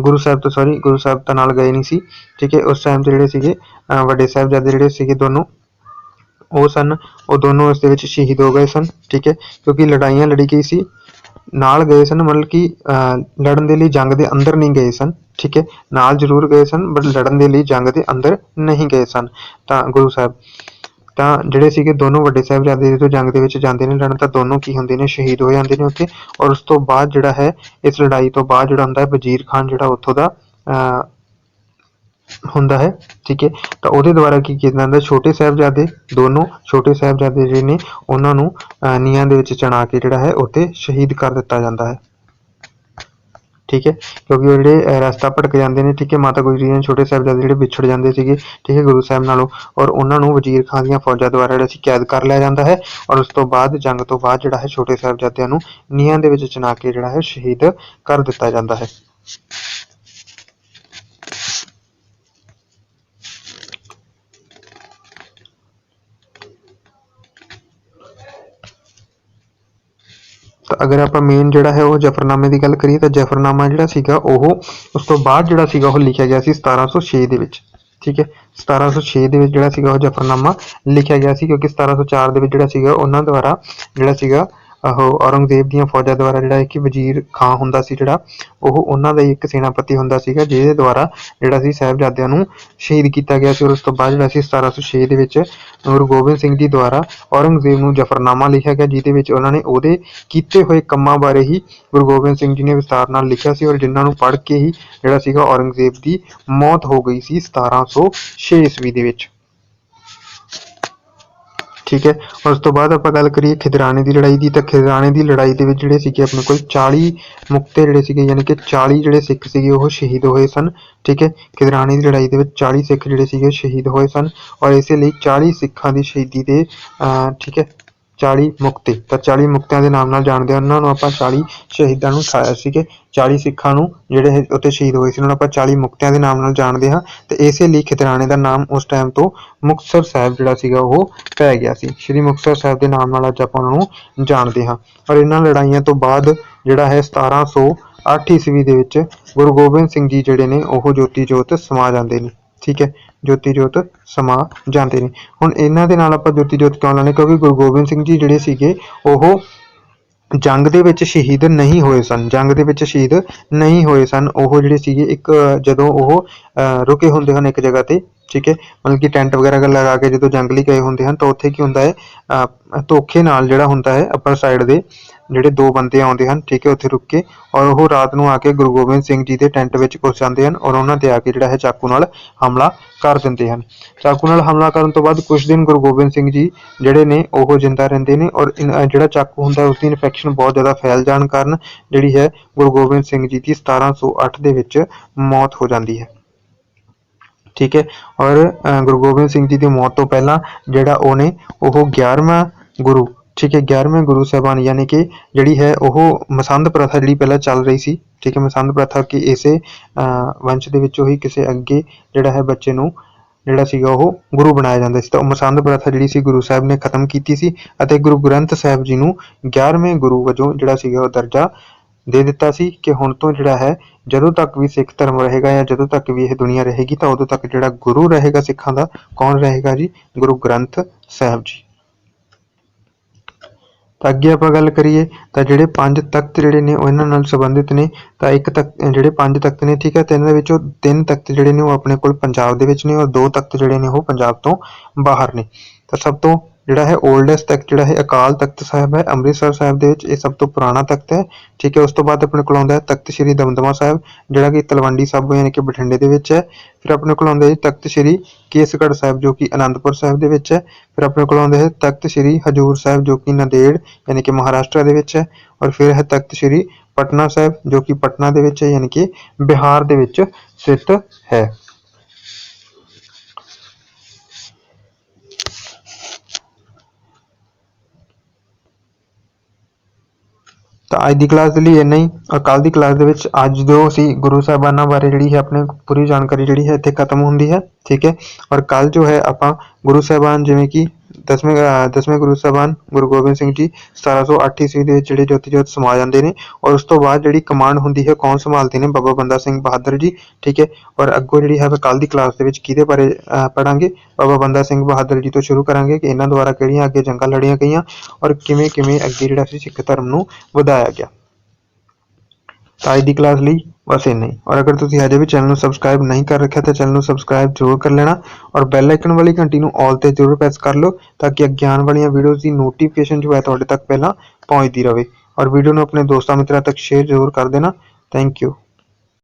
[SPEAKER 1] ਗੁਰੂ ਸਾਹਿਬ ਤੋਂ ਸੌਰੀ ਗੁਰੂ ਸਾਹਿਬ ਤਾਂ ਨਾਲ ਗਏ ਨਹੀਂ ਸੀ, ਠੀਕ ਹੈ, ਉਸ ਟਾਈਮ ਤੇ ਜਿਹੜੇ ਸੀਗੇ ਵੱਡੇ ਸਾਹਿਬਜ਼ਾਦੇ ਜਿਹੜੇ ਸੀਗੇ ਦੋਨੋਂ ਉਹ ਸਨ ਉਹ ਦੋਨੋਂ ਇਸ ਦੇ ਵਿੱਚ ਸ਼ਹੀਦ ਹੋ ਗਏ ਸਨ ਠੀਕ ਹੈ ਕਿਉਂਕਿ ਲੜਾਈਆਂ ਲੜੀ ਗਈ ਸੀ ਨਾਲ ਗਏ ਸਨ ਮਤਲਬ ਕਿ ਅਹ, ਲੜਨ ਦੇ ਲਈ ਜੰਗ ਦੇ ਅੰਦਰ ਨਹੀਂ ਗਏ ਸਨ ਠੀਕ ਹੈ ਨਾਲ ਜ਼ਰੂਰ ਗਏ ਸਨ ਬਟ ਲੜਨ ਦੇ ਲਈ ਜੰਗ ਦੇ ਅੰਦਰ ਨਹੀਂ ਗਏ ਸਨ ਤਾਂ ਗੁਰੂ ਸਾਹਿਬ ਤਾਂ ਜਿਹੜੇ ਸੀਗੇ ਦੋਨੋਂ ਵੱਡੇ ਸਾਹਿਬਜ਼ਾਦੇ ਜਦੋਂ ਜੰਗ ਦੇ ਵਿੱਚ ਜਾਂਦੇ ਨੇ ਲੜਨ ਤਾਂ ਦੋਨੋਂ ਕੀ ਹੁੰਦੇ ਨੇ ਸ਼ਹੀਦ ਹੋ ਜਾਂਦੇ ਨੇ ਉੱਥੇ ਔਰ ਉਸ ਤੋਂ ਬਾਅਦ ਜਿਹੜਾ ਹੈ ਇਸ ਲੜਾਈ ਤੋਂ ਬਾਅਦ ਜਿਹੜਾ ਹੁੰਦਾ ਹੈ ਵਜ਼ੀਰ ਖਾਨ ਜਿਹੜਾ ਉੱਥੋਂ ਦਾ ਅਹ, ਹੁੰਦਾ ਹੈ ਠੀਕ ਹੈ? ਤਾਂ ਉਹਦੇ ਦੁਆਰਾ ਕੀ ਕੀਤਾ ਜਾਂਦਾ ਛੋਟੇ ਸਾਹਿਬਜ਼ਾਦੇ ਦੋਨੋਂ ਛੋਟੇ ਸਾਹਿਬਜ਼ਾਦੇ ਜਿਹੜੇ ਨੇ ਉਹਨਾਂ ਨੂੰ ਅਹ, ਨੀਹਾਂ ਦੇ ਵਿੱਚ ਚਣਾ ਕੇ ਜਿਹੜਾ ਹੈ ਉੱਥੇ ਸ਼ਹੀਦ ਕਰ ਦਿੱਤਾ ਜਾਂਦਾ ਹੈ। ਠੀਕ ਹੈ? ਕਿਉਂਕਿ ਉਹ ਜਿਹੜੇ ਰਸਤਾ ਭਟਕ ਜਾਂਦੇ ਨੇ ਠੀਕ ਹੈ? ਮਾਤਾ ਗੁਜਰੀ ਦੇ ਛੋਟੇ ਸਾਹਿਬਜ਼ਾਦੇ ਜਿਹੜੇ ਵਿਛੜ ਜਾਂਦੇ ਸੀਗੇ ਠੀਕ ਹੈ? ਗੁਰੂ ਸਾਹਿਬ ਨਾਲੋਂ ਔਰ ਉਹਨਾਂ ਨੂੰ ਵਜ਼ੀਰ ਖਾਨ ਦੀਆਂ ਫੌਜਾਂ ਦੁਆਰਾ ਜਿਹੜਾ ਸੀ ਕੈਦ ਕਰ ਲਿਆ ਜਾਂਦਾ ਹੈ ਔਰ ਉਸ ਤੋਂ ਬਾਅਦ ਜੰਗ ਤੋਂ ਬਾਅਦ ਜਿਹੜਾ ਹੈ ਛੋਟੇ ਸਾਹਿਬਜ਼ਾਦਿਆਂ ਨੂੰ ਨੀਹਾਂ ਦੇ ਵਿੱਚ ਚਣਾ ਕੇ ਜਿਹੜਾ ਹੈ ਸ਼ਹੀਦ ਕਰ ਦਿੱਤਾ ਜਾਂਦਾ ਹੈ। ਤਾਂ ਅਗਰ ਆਪਾਂ ਮੇਨ ਜਿਹੜਾ ਹੈ ਉਹ ਜਫਰਨਾਮੇ ਦੀ ਗੱਲ ਕਰੀਏ ਤਾਂ ਜਫਰਨਾਮਾ ਜਿਹੜਾ ਸੀਗਾ ਉਹ ਉਸ ਤੋਂ ਬਾਅਦ ਜਿਹੜਾ ਸੀਗਾ ਉਹ ਲਿਖਿਆ ਗਿਆ ਸੀ 1706 ਦੇ ਵਿੱਚ, ਠੀਕ ਹੈ? 1706 ਦੇ ਵਿੱਚ ਜਿਹੜਾ ਸੀਗਾ ਉਹ ਜਫਰਨਾਮਾ ਲਿਖਿਆ ਗਿਆ ਸੀ ਕਿਉਂਕਿ 1704 ਦੇ ਵਿੱਚ ਜਿਹੜਾ ਸੀਗਾ ਉਹਨਾਂ ਦੁਆਰਾ ਜਿਹੜਾ ਸੀਗਾ ਉਹ ਔਰੰਗਜ਼ੇਬ ਦੀਆਂ ਫੌਜਾਂ ਦੁਆਰਾ ਜਿਹੜਾ ਹੈ ਕਿ ਵਜ਼ੀਰ ਖਾਂ ਹੁੰਦਾ ਸੀ ਜਿਹੜਾ, ਉਹ ਉਹਨਾਂ ਦਾ ਹੀ ਇੱਕ ਸੈਨਾਪਤੀ ਹੁੰਦਾ ਸੀਗਾ, ਜਿਹਦੇ ਦੁਆਰਾ ਜਿਹੜਾ ਸੀ ਸਾਹਿਬਜ਼ਾਦਿਆਂ ਨੂੰ ਸ਼ਹੀਦ ਕੀਤਾ ਗਿਆ ਸੀ। ਔਰ ਉਸ ਤੋਂ ਬਾਅਦ ਜਿਹੜਾ ਸੀ 1706 ਦੇ ਵਿੱਚ ਗੁਰੂ ਗੋਬਿੰਦ ਸਿੰਘ ਜੀ ਦੁਆਰਾ ਔਰੰਗਜ਼ੇਬ ਨੂੰ ਜਫਰਨਾਮਾ ਲਿਖਿਆ ਗਿਆ, ਜਿਹਦੇ ਵਿੱਚ ਉਹਨਾਂ ਨੇ ਉਹਦੇ ਕੀਤੇ ਹੋਏ ਕੰਮਾਂ ਬਾਰੇ ਹੀ ਗੁਰੂ ਗੋਬਿੰਦ ਸਿੰਘ ਜੀ ਨੇ ਵਿਸਤਾਰ ਨਾਲ ਲਿਖਿਆ ਸੀ। ਔਰ ਜਿਨ੍ਹਾਂ ਨੂੰ ਪੜ੍ਹ ਕੇ ਹੀ ਜਿਹੜਾ ਸੀਗਾ ਔਰੰਗਜ਼ੇਬ ਦੀ ਮੌਤ ਹੋ ਗਈ ਸੀ 1706 ਈਸਵੀ ਦੇ ਵਿੱਚ। ਠੀਕ ਹੈ। ਉਸ ਤੋਂ ਬਾਅਦ ਆਪਾਂ ਗੱਲ ਕਰੀਏ ਖਿਦਰਾਣੇ ਦੀ ਲੜਾਈ ਦੀ, ਤਾਂ ਖਿਦਰਾਣੇ ਦੀ ਲੜਾਈ ਦੇ ਵਿੱਚ ਜਿਹੜੇ ਸੀਗੇ ਆਪਣੇ ਕੋਲ 40 ਮੁਕਤੇ ਜਿਹੜੇ ਸੀਗੇ, ਯਾਨੀ ਕਿ 40 ਜਿਹੜੇ ਸਿੱਖ ਸੀਗੇ, ਉਹ ਸ਼ਹੀਦ ਹੋਏ ਸਨ। ਠੀਕ ਹੈ। ਖਿਦਰਾਣੇ ਦੀ ਲੜਾਈ ਦੇ ਵਿੱਚ 40 ਸਿੱਖ ਜਿਹੜੇ ਸੀਗੇ ਸ਼ਹੀਦ ਹੋਏ ਸਨ। ਔਰ ਇਸੇ ਲਈ 40 ਸਿੱਖਾਂ ਦੀ ਸ਼ਹੀਦੀ ਦੇ ਠੀਕ ਹੈ 40 ਮੁਕਤੇ। ਤਾਂ 40 ਮੁਕਤਿਆਂ ਦੇ ਨਾਮ ਨਾਲ ਜਾਣਦੇ ਹਾਂ। ਉਹਨਾਂ ਨੂੰ ਆਪਾਂ 40 ਸ਼ਹੀਦਾਂ ਨੂੰ ਠਾਇਆ ਸੀਗੇ। 40 ਸਿੱਖਾਂ ਨੂੰ ਜਿਹੜੇ ਉੱਥੇ ਸ਼ਹੀਦ ਹੋਏ ਸੀ, ਉਹਨਾਂ ਨੂੰ ਆਪਾਂ 40 ਮੁਕਤਿਆਂ ਦੇ ਨਾਮ ਨਾਲ ਜਾਣਦੇ ਹਾਂ। ਤੇ ਇਸੇ ਲਈ ਖਿਦਰਾਣੇ ਦਾ ਨਾਮ ਉਸ ਟਾਈਮ ਤੋਂ ਮੁਕਤਸਰ ਸਾਹਿਬ ਜਿਹੜਾ ਸੀਗਾ, ਉਹ ਪੈ ਗਿਆ ਸੀ। ਸ਼੍ਰੀ ਮੁਕਤਸਰ ਸਾਹਿਬ ਦੇ ਨਾਮ ਨਾਲ ਅੱਜ ਆਪਾਂ ਉਹਨਾਂ ਨੂੰ ਜਾਣਦੇ ਹਾਂ। ਔਰ ਇਹਨਾਂ ਲੜਾਈਆਂ ਤੋਂ ਬਾਅਦ ਜਿਹੜਾ ਹੈ 1708 ਈਸਵੀ ਦੇ ਵਿੱਚ ਗੁਰੂ ਗੋਬਿੰਦ ਸਿੰਘ ਜੀ ਜਿਹੜੇ ਨੇ, ਉਹ ਜੋਤੀ ਜੋਤ ਸਮਾ ਜਾਂਦੇ ਨੇ। ਠੀਕ ਹੈ ਜੋਤੀ ਜੋਤ ਸਮਾ ਜਾਂਦੇ ਨੇ। ਹੁਣ ਇਹਨਾਂ ਦੇ ਨਾਲ ਆਪਾਂ ਜੋਤੀ ਜੋਤ ਕਿਉਂ ਲਾਣੇ ਕਿਉਂਕਿ ਗੁਰੂ ਗੋਬਿੰਦ ਸਿੰਘ ਜੀ ਜਿਹੜੇ ਸੀਗੇ ਉਹ ਜੰਗ ਦੇ ਵਿੱਚ ਸ਼ਹੀਦ ਨਹੀਂ ਹੋਏ ਸਨ। ਜੰਗ ਦੇ ਵਿੱਚ ਸ਼ਹੀਦ ਨਹੀਂ ਹੋਏ ਸਨ। ਉਹ ਜਿਹੜੇ ਸੀਗੇ ਇੱਕ ਜਦੋਂ ਉਹ ਅਹ, ਰੁਕੇ ਹੁੰਦੇ ਹਨ ਇੱਕ ਜਗ੍ਹਾ ਤੇ ਠੀਕ ਹੈ ਮਤਲਬ ਕਿ ਟੈਂਟ ਵਗੈਰਾ ਲਗਾ ਕੇ ਜਦੋਂ ਜੰਗ ਲਈ ਗਏ ਹੁੰਦੇ ਹਨ ਤਾਂ ਉੱਥੇ ਕੀ ਹੁੰਦਾ ਹੈ ਅਹ, ਧੋਖੇ ਨਾਲ ਜਿਹੜਾ ਹੁੰਦਾ ਹੈ ਅਪਰ ਸਾਈਡ ਦੇ ਜਿਹੜੇ ਦੋ ਬੰਦੇ ਆਉਂਦੇ ਹਨ ਠੀਕ ਹੈ ਉੱਥੇ ਰੁਕ ਕੇ ਔਰ ਉਹ ਰਾਤ ਨੂੰ ਆ ਕੇ ਗੁਰੂ ਗੋਬਿੰਦ ਸਿੰਘ ਜੀ ਦੇ ਟੈਂਟ ਵਿੱਚ ਘੁਸ ਜਾਂਦੇ ਹਨ ਔਰ ਉਹਨਾਂ ਤੇ ਆ ਕੇ ਜਿਹੜਾ ਹੈ ਚਾਕੂ ਨਾਲ ਹਮਲਾ ਕਰ ਦਿੰਦੇ ਹਨ। ਚਾਕੂ ਨਾਲ ਹਮਲਾ ਕਰਨ ਤੋਂ ਬਾਅਦ ਕੁਝ ਦਿਨ ਗੁਰੂ ਗੋਬਿੰਦ ਸਿੰਘ ਜੀ ਜਿਹੜੇ ਨੇ ਉਹ ਜਿੰਦਾ ਰਹਿੰਦੇ ਨੇ ਔਰ ਜਿਹੜਾ ਚਾਕੂ ਹੁੰਦਾ ਹੈ ਉਸ ਦੀ ਇਨਫੈਕਸ਼ਨ ਬਹੁਤ ਜ਼ਿਆਦਾ ਫੈਲ ਜਾਣ ਕਾਰਨ ਜਿਹੜੀ ਹੈ ਗੁਰੂ ਗੋਬਿੰਦ ਸਿੰਘ ਜੀ ਦੀ 1708 ਦੇ ਵਿੱਚ ਮੌਤ ਹੋ ਜਾਂਦੀ ਹੈ। ਠੀਕ ਹੈ ਔਰ ਅ, ਗੁਰੂ ਗੋਬਿੰਦ ਸਿੰਘ ਜੀ ਦੀ ਮੌਤ ਤੋਂ ਪਹਿਲਾਂ ਜਿਹੜਾ ਉਹਨੇ ਉਹ 11ਵਾਂ ਗੁਰੂ ਠੀਕ ਹੈ 11ਵੇਂ ਗੁਰੂ ਸਾਹਿਬਾਨ ਯਾਨੀ ਕਿ ਜਿਹੜੀ ਹੈ ਉਹ ਮਸੰਦ ਪ੍ਰਥਾ ਜਿਹੜੀ ਪਹਿਲਾਂ ਚੱਲ ਰਹੀ ਸੀ, ਠੀਕ ਹੈ, ਮਸੰਦ ਪ੍ਰਥਾ ਕਿ ਇਸੇ ਵੰਸ਼ ਦੇ ਵਿੱਚੋਂ ਹੀ ਕਿਸੇ ਅੱਗੇ ਜਿਹੜਾ ਹੈ ਬੱਚੇ ਨੂੰ ਜਿਹੜਾ ਸੀਗਾ ਉਹ ਗੁਰੂ ਬਣਾਇਆ ਜਾਂਦਾ ਸੀ। ਤਾਂ ਉਹ ਮਸੰਦ ਪ੍ਰਥਾ ਜਿਹੜੀ ਸੀ ਗੁਰੂ ਸਾਹਿਬ ਨੇ ਖਤਮ ਕੀਤੀ ਸੀ ਅਤੇ ਗੁਰੂ ਗ੍ਰੰਥ ਸਾਹਿਬ ਜੀ ਨੂੰ 11ਵੇਂ ਗੁਰੂ ਵਜੋਂ ਜਿਹੜਾ ਸੀਗਾ ਉਹ ਦਰਜਾ ਦੇ ਦਿੱਤਾ ਸੀ ਕਿ ਹੁਣ ਤੋਂ ਜਿਹੜਾ ਹੈ ਜਦੋਂ ਤੱਕ ਵੀ ਸਿੱਖ ਧਰਮ ਰਹੇਗਾ ਜਾਂ ਜਦੋਂ ਤੱਕ ਵੀ ਇਹ ਦੁਨੀਆ ਰਹੇਗੀ ਤਾਂ ਉਦੋਂ ਤੱਕ ਜਿਹੜਾ ਗੁਰੂ ਰਹੇਗਾ ਸਿੱਖਾਂ ਦਾ ਕੌਣ ਰਹੇਗਾ ਜੀ? ਗੁਰੂ ਗ੍ਰੰਥ ਸਾਹਿਬ ਜੀ। ਤਾਂ ਅੱਗੇ ਆਪਾਂ ਗੱਲ ਕਰੀਏ ਤਾਂ ਜਿਹੜੇ ਪੰਜ ਤਖਤ ਜਿਹੜੇ ਨੇ ਉਹ ਇਹਨਾਂ ਨਾਲ ਸੰਬੰਧਿਤ ਨੇ, ਤਾਂ ਇੱਕ ਤਖਤ ਜਿਹੜੇ ਪੰਜ ਤਖਤ ਨੇ, ਠੀਕ ਹੈ, ਤੇ ਇਹਨਾਂ ਦੇ ਵਿੱਚੋਂ ਤਿੰਨ ਤਖਤ ਜਿਹੜੇ ਨੇ ਉਹ ਆਪਣੇ ਕੋਲ ਪੰਜਾਬ ਦੇ ਵਿੱਚ ਨੇ ਔਰ ਦੋ ਤਖਤ ਜਿਹੜੇ ਨੇ ਉਹ ਪੰਜਾਬ ਤੋਂ ਬਾਹਰ ਨੇ। ਤਾਂ ਸਭ ਤੋਂ ਜਿਹੜਾ ਹੈ 올ਡੈਸਟ ਤਖਤ, ਜਿਹੜਾ ਹੈ ਅਕਾਲ ਤਖਤ ਸਾਹਿਬ ਹੈ, ਅੰਮ੍ਰਿਤਸਰ ਸਾਹਿਬ ਦੇ ਵਿੱਚ ਇਹ ਸਭ ਤੋਂ ਪੁਰਾਣਾ ਤਖਤ ਹੈ। ਠੀਕ ਹੈ, ਉਸ ਤੋਂ ਬਾਅਦ ਆਪਣੇ ਕੋਲ ਆਉਂਦਾ ਹੈ ਤਖਤ ਸ੍ਰੀ ਦਮਦਮਾ ਸਾਹਿਬ, ਜਿਹੜਾ ਕਿ ਤਲਵੰਡੀ ਸਾਬੋ ਯਾਨੀ ਕਿ ਬਠਿੰਡੇ ਦੇ ਵਿੱਚ ਹੈ। ਫਿਰ ਆਪਣੇ ਕੋਲ ਆਉਂਦਾ ਹੈ ਤਖਤ ਸ੍ਰੀ ਕੇਸਗੜ੍ਹ ਸਾਹਿਬ, ਜੋ ਕਿ ਅਨੰਦਪੁਰ ਸਾਹਿਬ ਦੇ ਵਿੱਚ ਹੈ। ਫਿਰ ਆਪਣੇ ਕੋਲ ਆਉਂਦਾ ਹੈ ਤਖਤ ਸ੍ਰੀ ਹਜੂਰ ਸਾਹਿਬ, ਜੋ ਕਿ ਨੰਦੇੜ, ਯਾਨੀ ਕਿ ਮਹਾਰਾਸ਼ਟਰ ਦੇ ਵਿੱਚ ਹੈ। ਔਰ ਫਿਰ ਹੈ ਤਖਤ ਸ੍ਰੀ ਪਟਨਾ ਸਾਹਿਬ, ਜੋ ਕਿ ਪਟਨਾ ਦੇ ਵਿੱਚ ਹੈ, ਯਾਨੀ ਕਿ ਬਿਹਾਰ ਦੇ ਵਿੱਚ ਸਥਿਤ ਹੈ। ਤਾਂ ਅੱਜ ਦੀ ਕਲਾਸ ਦੇ ਲਈ ਇੰਨਾ ਹੀ। ਔਰ ਕੱਲ ਦੀ ਕਲਾਸ ਦੇ ਵਿੱਚ ਅੱਜ ਜੋ ਅਸੀਂ ਗੁਰੂ ਸਾਹਿਬਾਨਾਂ ਬਾਰੇ ਜਿਹੜੀ ਹੈ, ਆਪਣੇ ਪੂਰੀ ਜਾਣਕਾਰੀ ਜਿਹੜੀ ਹੈ, ਇੱਥੇ ਖਤਮ ਹੁੰਦੀ ਹੈ। ਠੀਕ ਹੈ? ਔਰ ਕੱਲ ਜੋ ਹੈ, ਆਪਾਂ ਗੁਰੂ ਸਾਹਿਬਾਨ ਜਿਵੇਂ ਕਿ ਦਸਵੇਂ ਦਸਵੇਂ ਗੁਰੂ ਸਾਹਿਬਾਨ ਗੁਰੂ ਗੋਬਿੰਦ ਸਿੰਘ ਜੀ 1708 ਈਸਵੀ ਦੇ ਵਿੱਚ ਜਿਹੜੇ ਜੋਤੀ ਜੋਤ ਸਮਾ ਜਾਂਦੇ ਨੇ ਔਰ ਉਸ ਤੋਂ ਬਾਅਦ ਜਿਹੜੀ ਕਮਾਂਡ ਹੁੰਦੀ ਹੈ ਕੌਣ ਸੰਭਾਲਦੇ ਨੇ? ਬਾਬਾ ਬੰਦਾ ਸਿੰਘ ਬਹਾਦਰ ਜੀ ਠੀਕ ਹੈ? ਔਰ ਅੱਗੋਂ ਜਿਹੜੀ ਹੈ ਕੱਲ ਦੀ ਕਲਾਸ ਦੇ ਵਿੱਚ ਕਿਹਦੇ ਬਾਰੇ ਅਹ, ਪੜਾਂਗੇ ਬਾਬਾ ਬੰਦਾ ਸਿੰਘ ਬਹਾਦਰ ਜੀ ਤੋਂ ਸ਼ੁਰੂ ਕਰਾਂਗੇ ਕਿ ਇਹਨਾਂ ਦੁਆਰਾ ਕਿਹੜੀਆਂ ਅੱਗੇ ਜੰਗਾਂ ਲੜੀਆਂ ਗਈਆਂ ਔਰ ਕਿਵੇਂ ਕਿਵੇਂ ਅੱਗੇ ਜਿਹੜਾ ਸੀ ਸਿੱਖ ਧਰਮ ਨੂੰ ਵਧਾਇਆ ਗਿਆ। ਤਾਂ ਅੱਜ ਦੀ ਕਲਾਸ ਲਈ ਬਸ ਇੰਨਾ ਹੀ। ਔਰ ਅਗਰ ਤੁਸੀਂ ਹਜੇ ਵੀ ਚੈਨਲ ਨੂੰ ਸਬਸਕ੍ਰਾਈਬ ਨਹੀਂ ਕਰ ਰੱਖਿਆ, ਤਾਂ ਚੈਨਲ ਨੂੰ ਸਬਸਕ੍ਰਾਈਬ ਜ਼ਰੂਰ ਕਰ ਲੈਣਾ ਔਰ ਬੈਲ ਆਈਕਨ ਵਾਲੀ ਘੰਟੀ ਨੂੰ ਆਲ ਤੇ ਜ਼ਰੂਰ ਪ੍ਰੈਸ ਕਰ ਲਓ ਤਾਂ ਕਿ ਅੱਗੇ ਆਉਣ ਵਾਲੀਆਂ ਵੀਡੀਓਜ਼ ਦੀ ਨੋਟੀਫਿਕੇਸ਼ਨ ਜੋ ਹੈ ਤੁਹਾਡੇ ਤੱਕ ਪਹਿਲਾਂ ਪਹੁੰਚਦੀ ਰਹੇ। ਔਰ ਵੀਡੀਓ ਨੂੰ ਆਪਣੇ ਦੋਸਤਾਂ ਮਿੱਤਰਾਂ ਤੱਕ ਸ਼ੇਅਰ ਜ਼ਰੂਰ ਕਰ ਦੇਣਾ। Thank you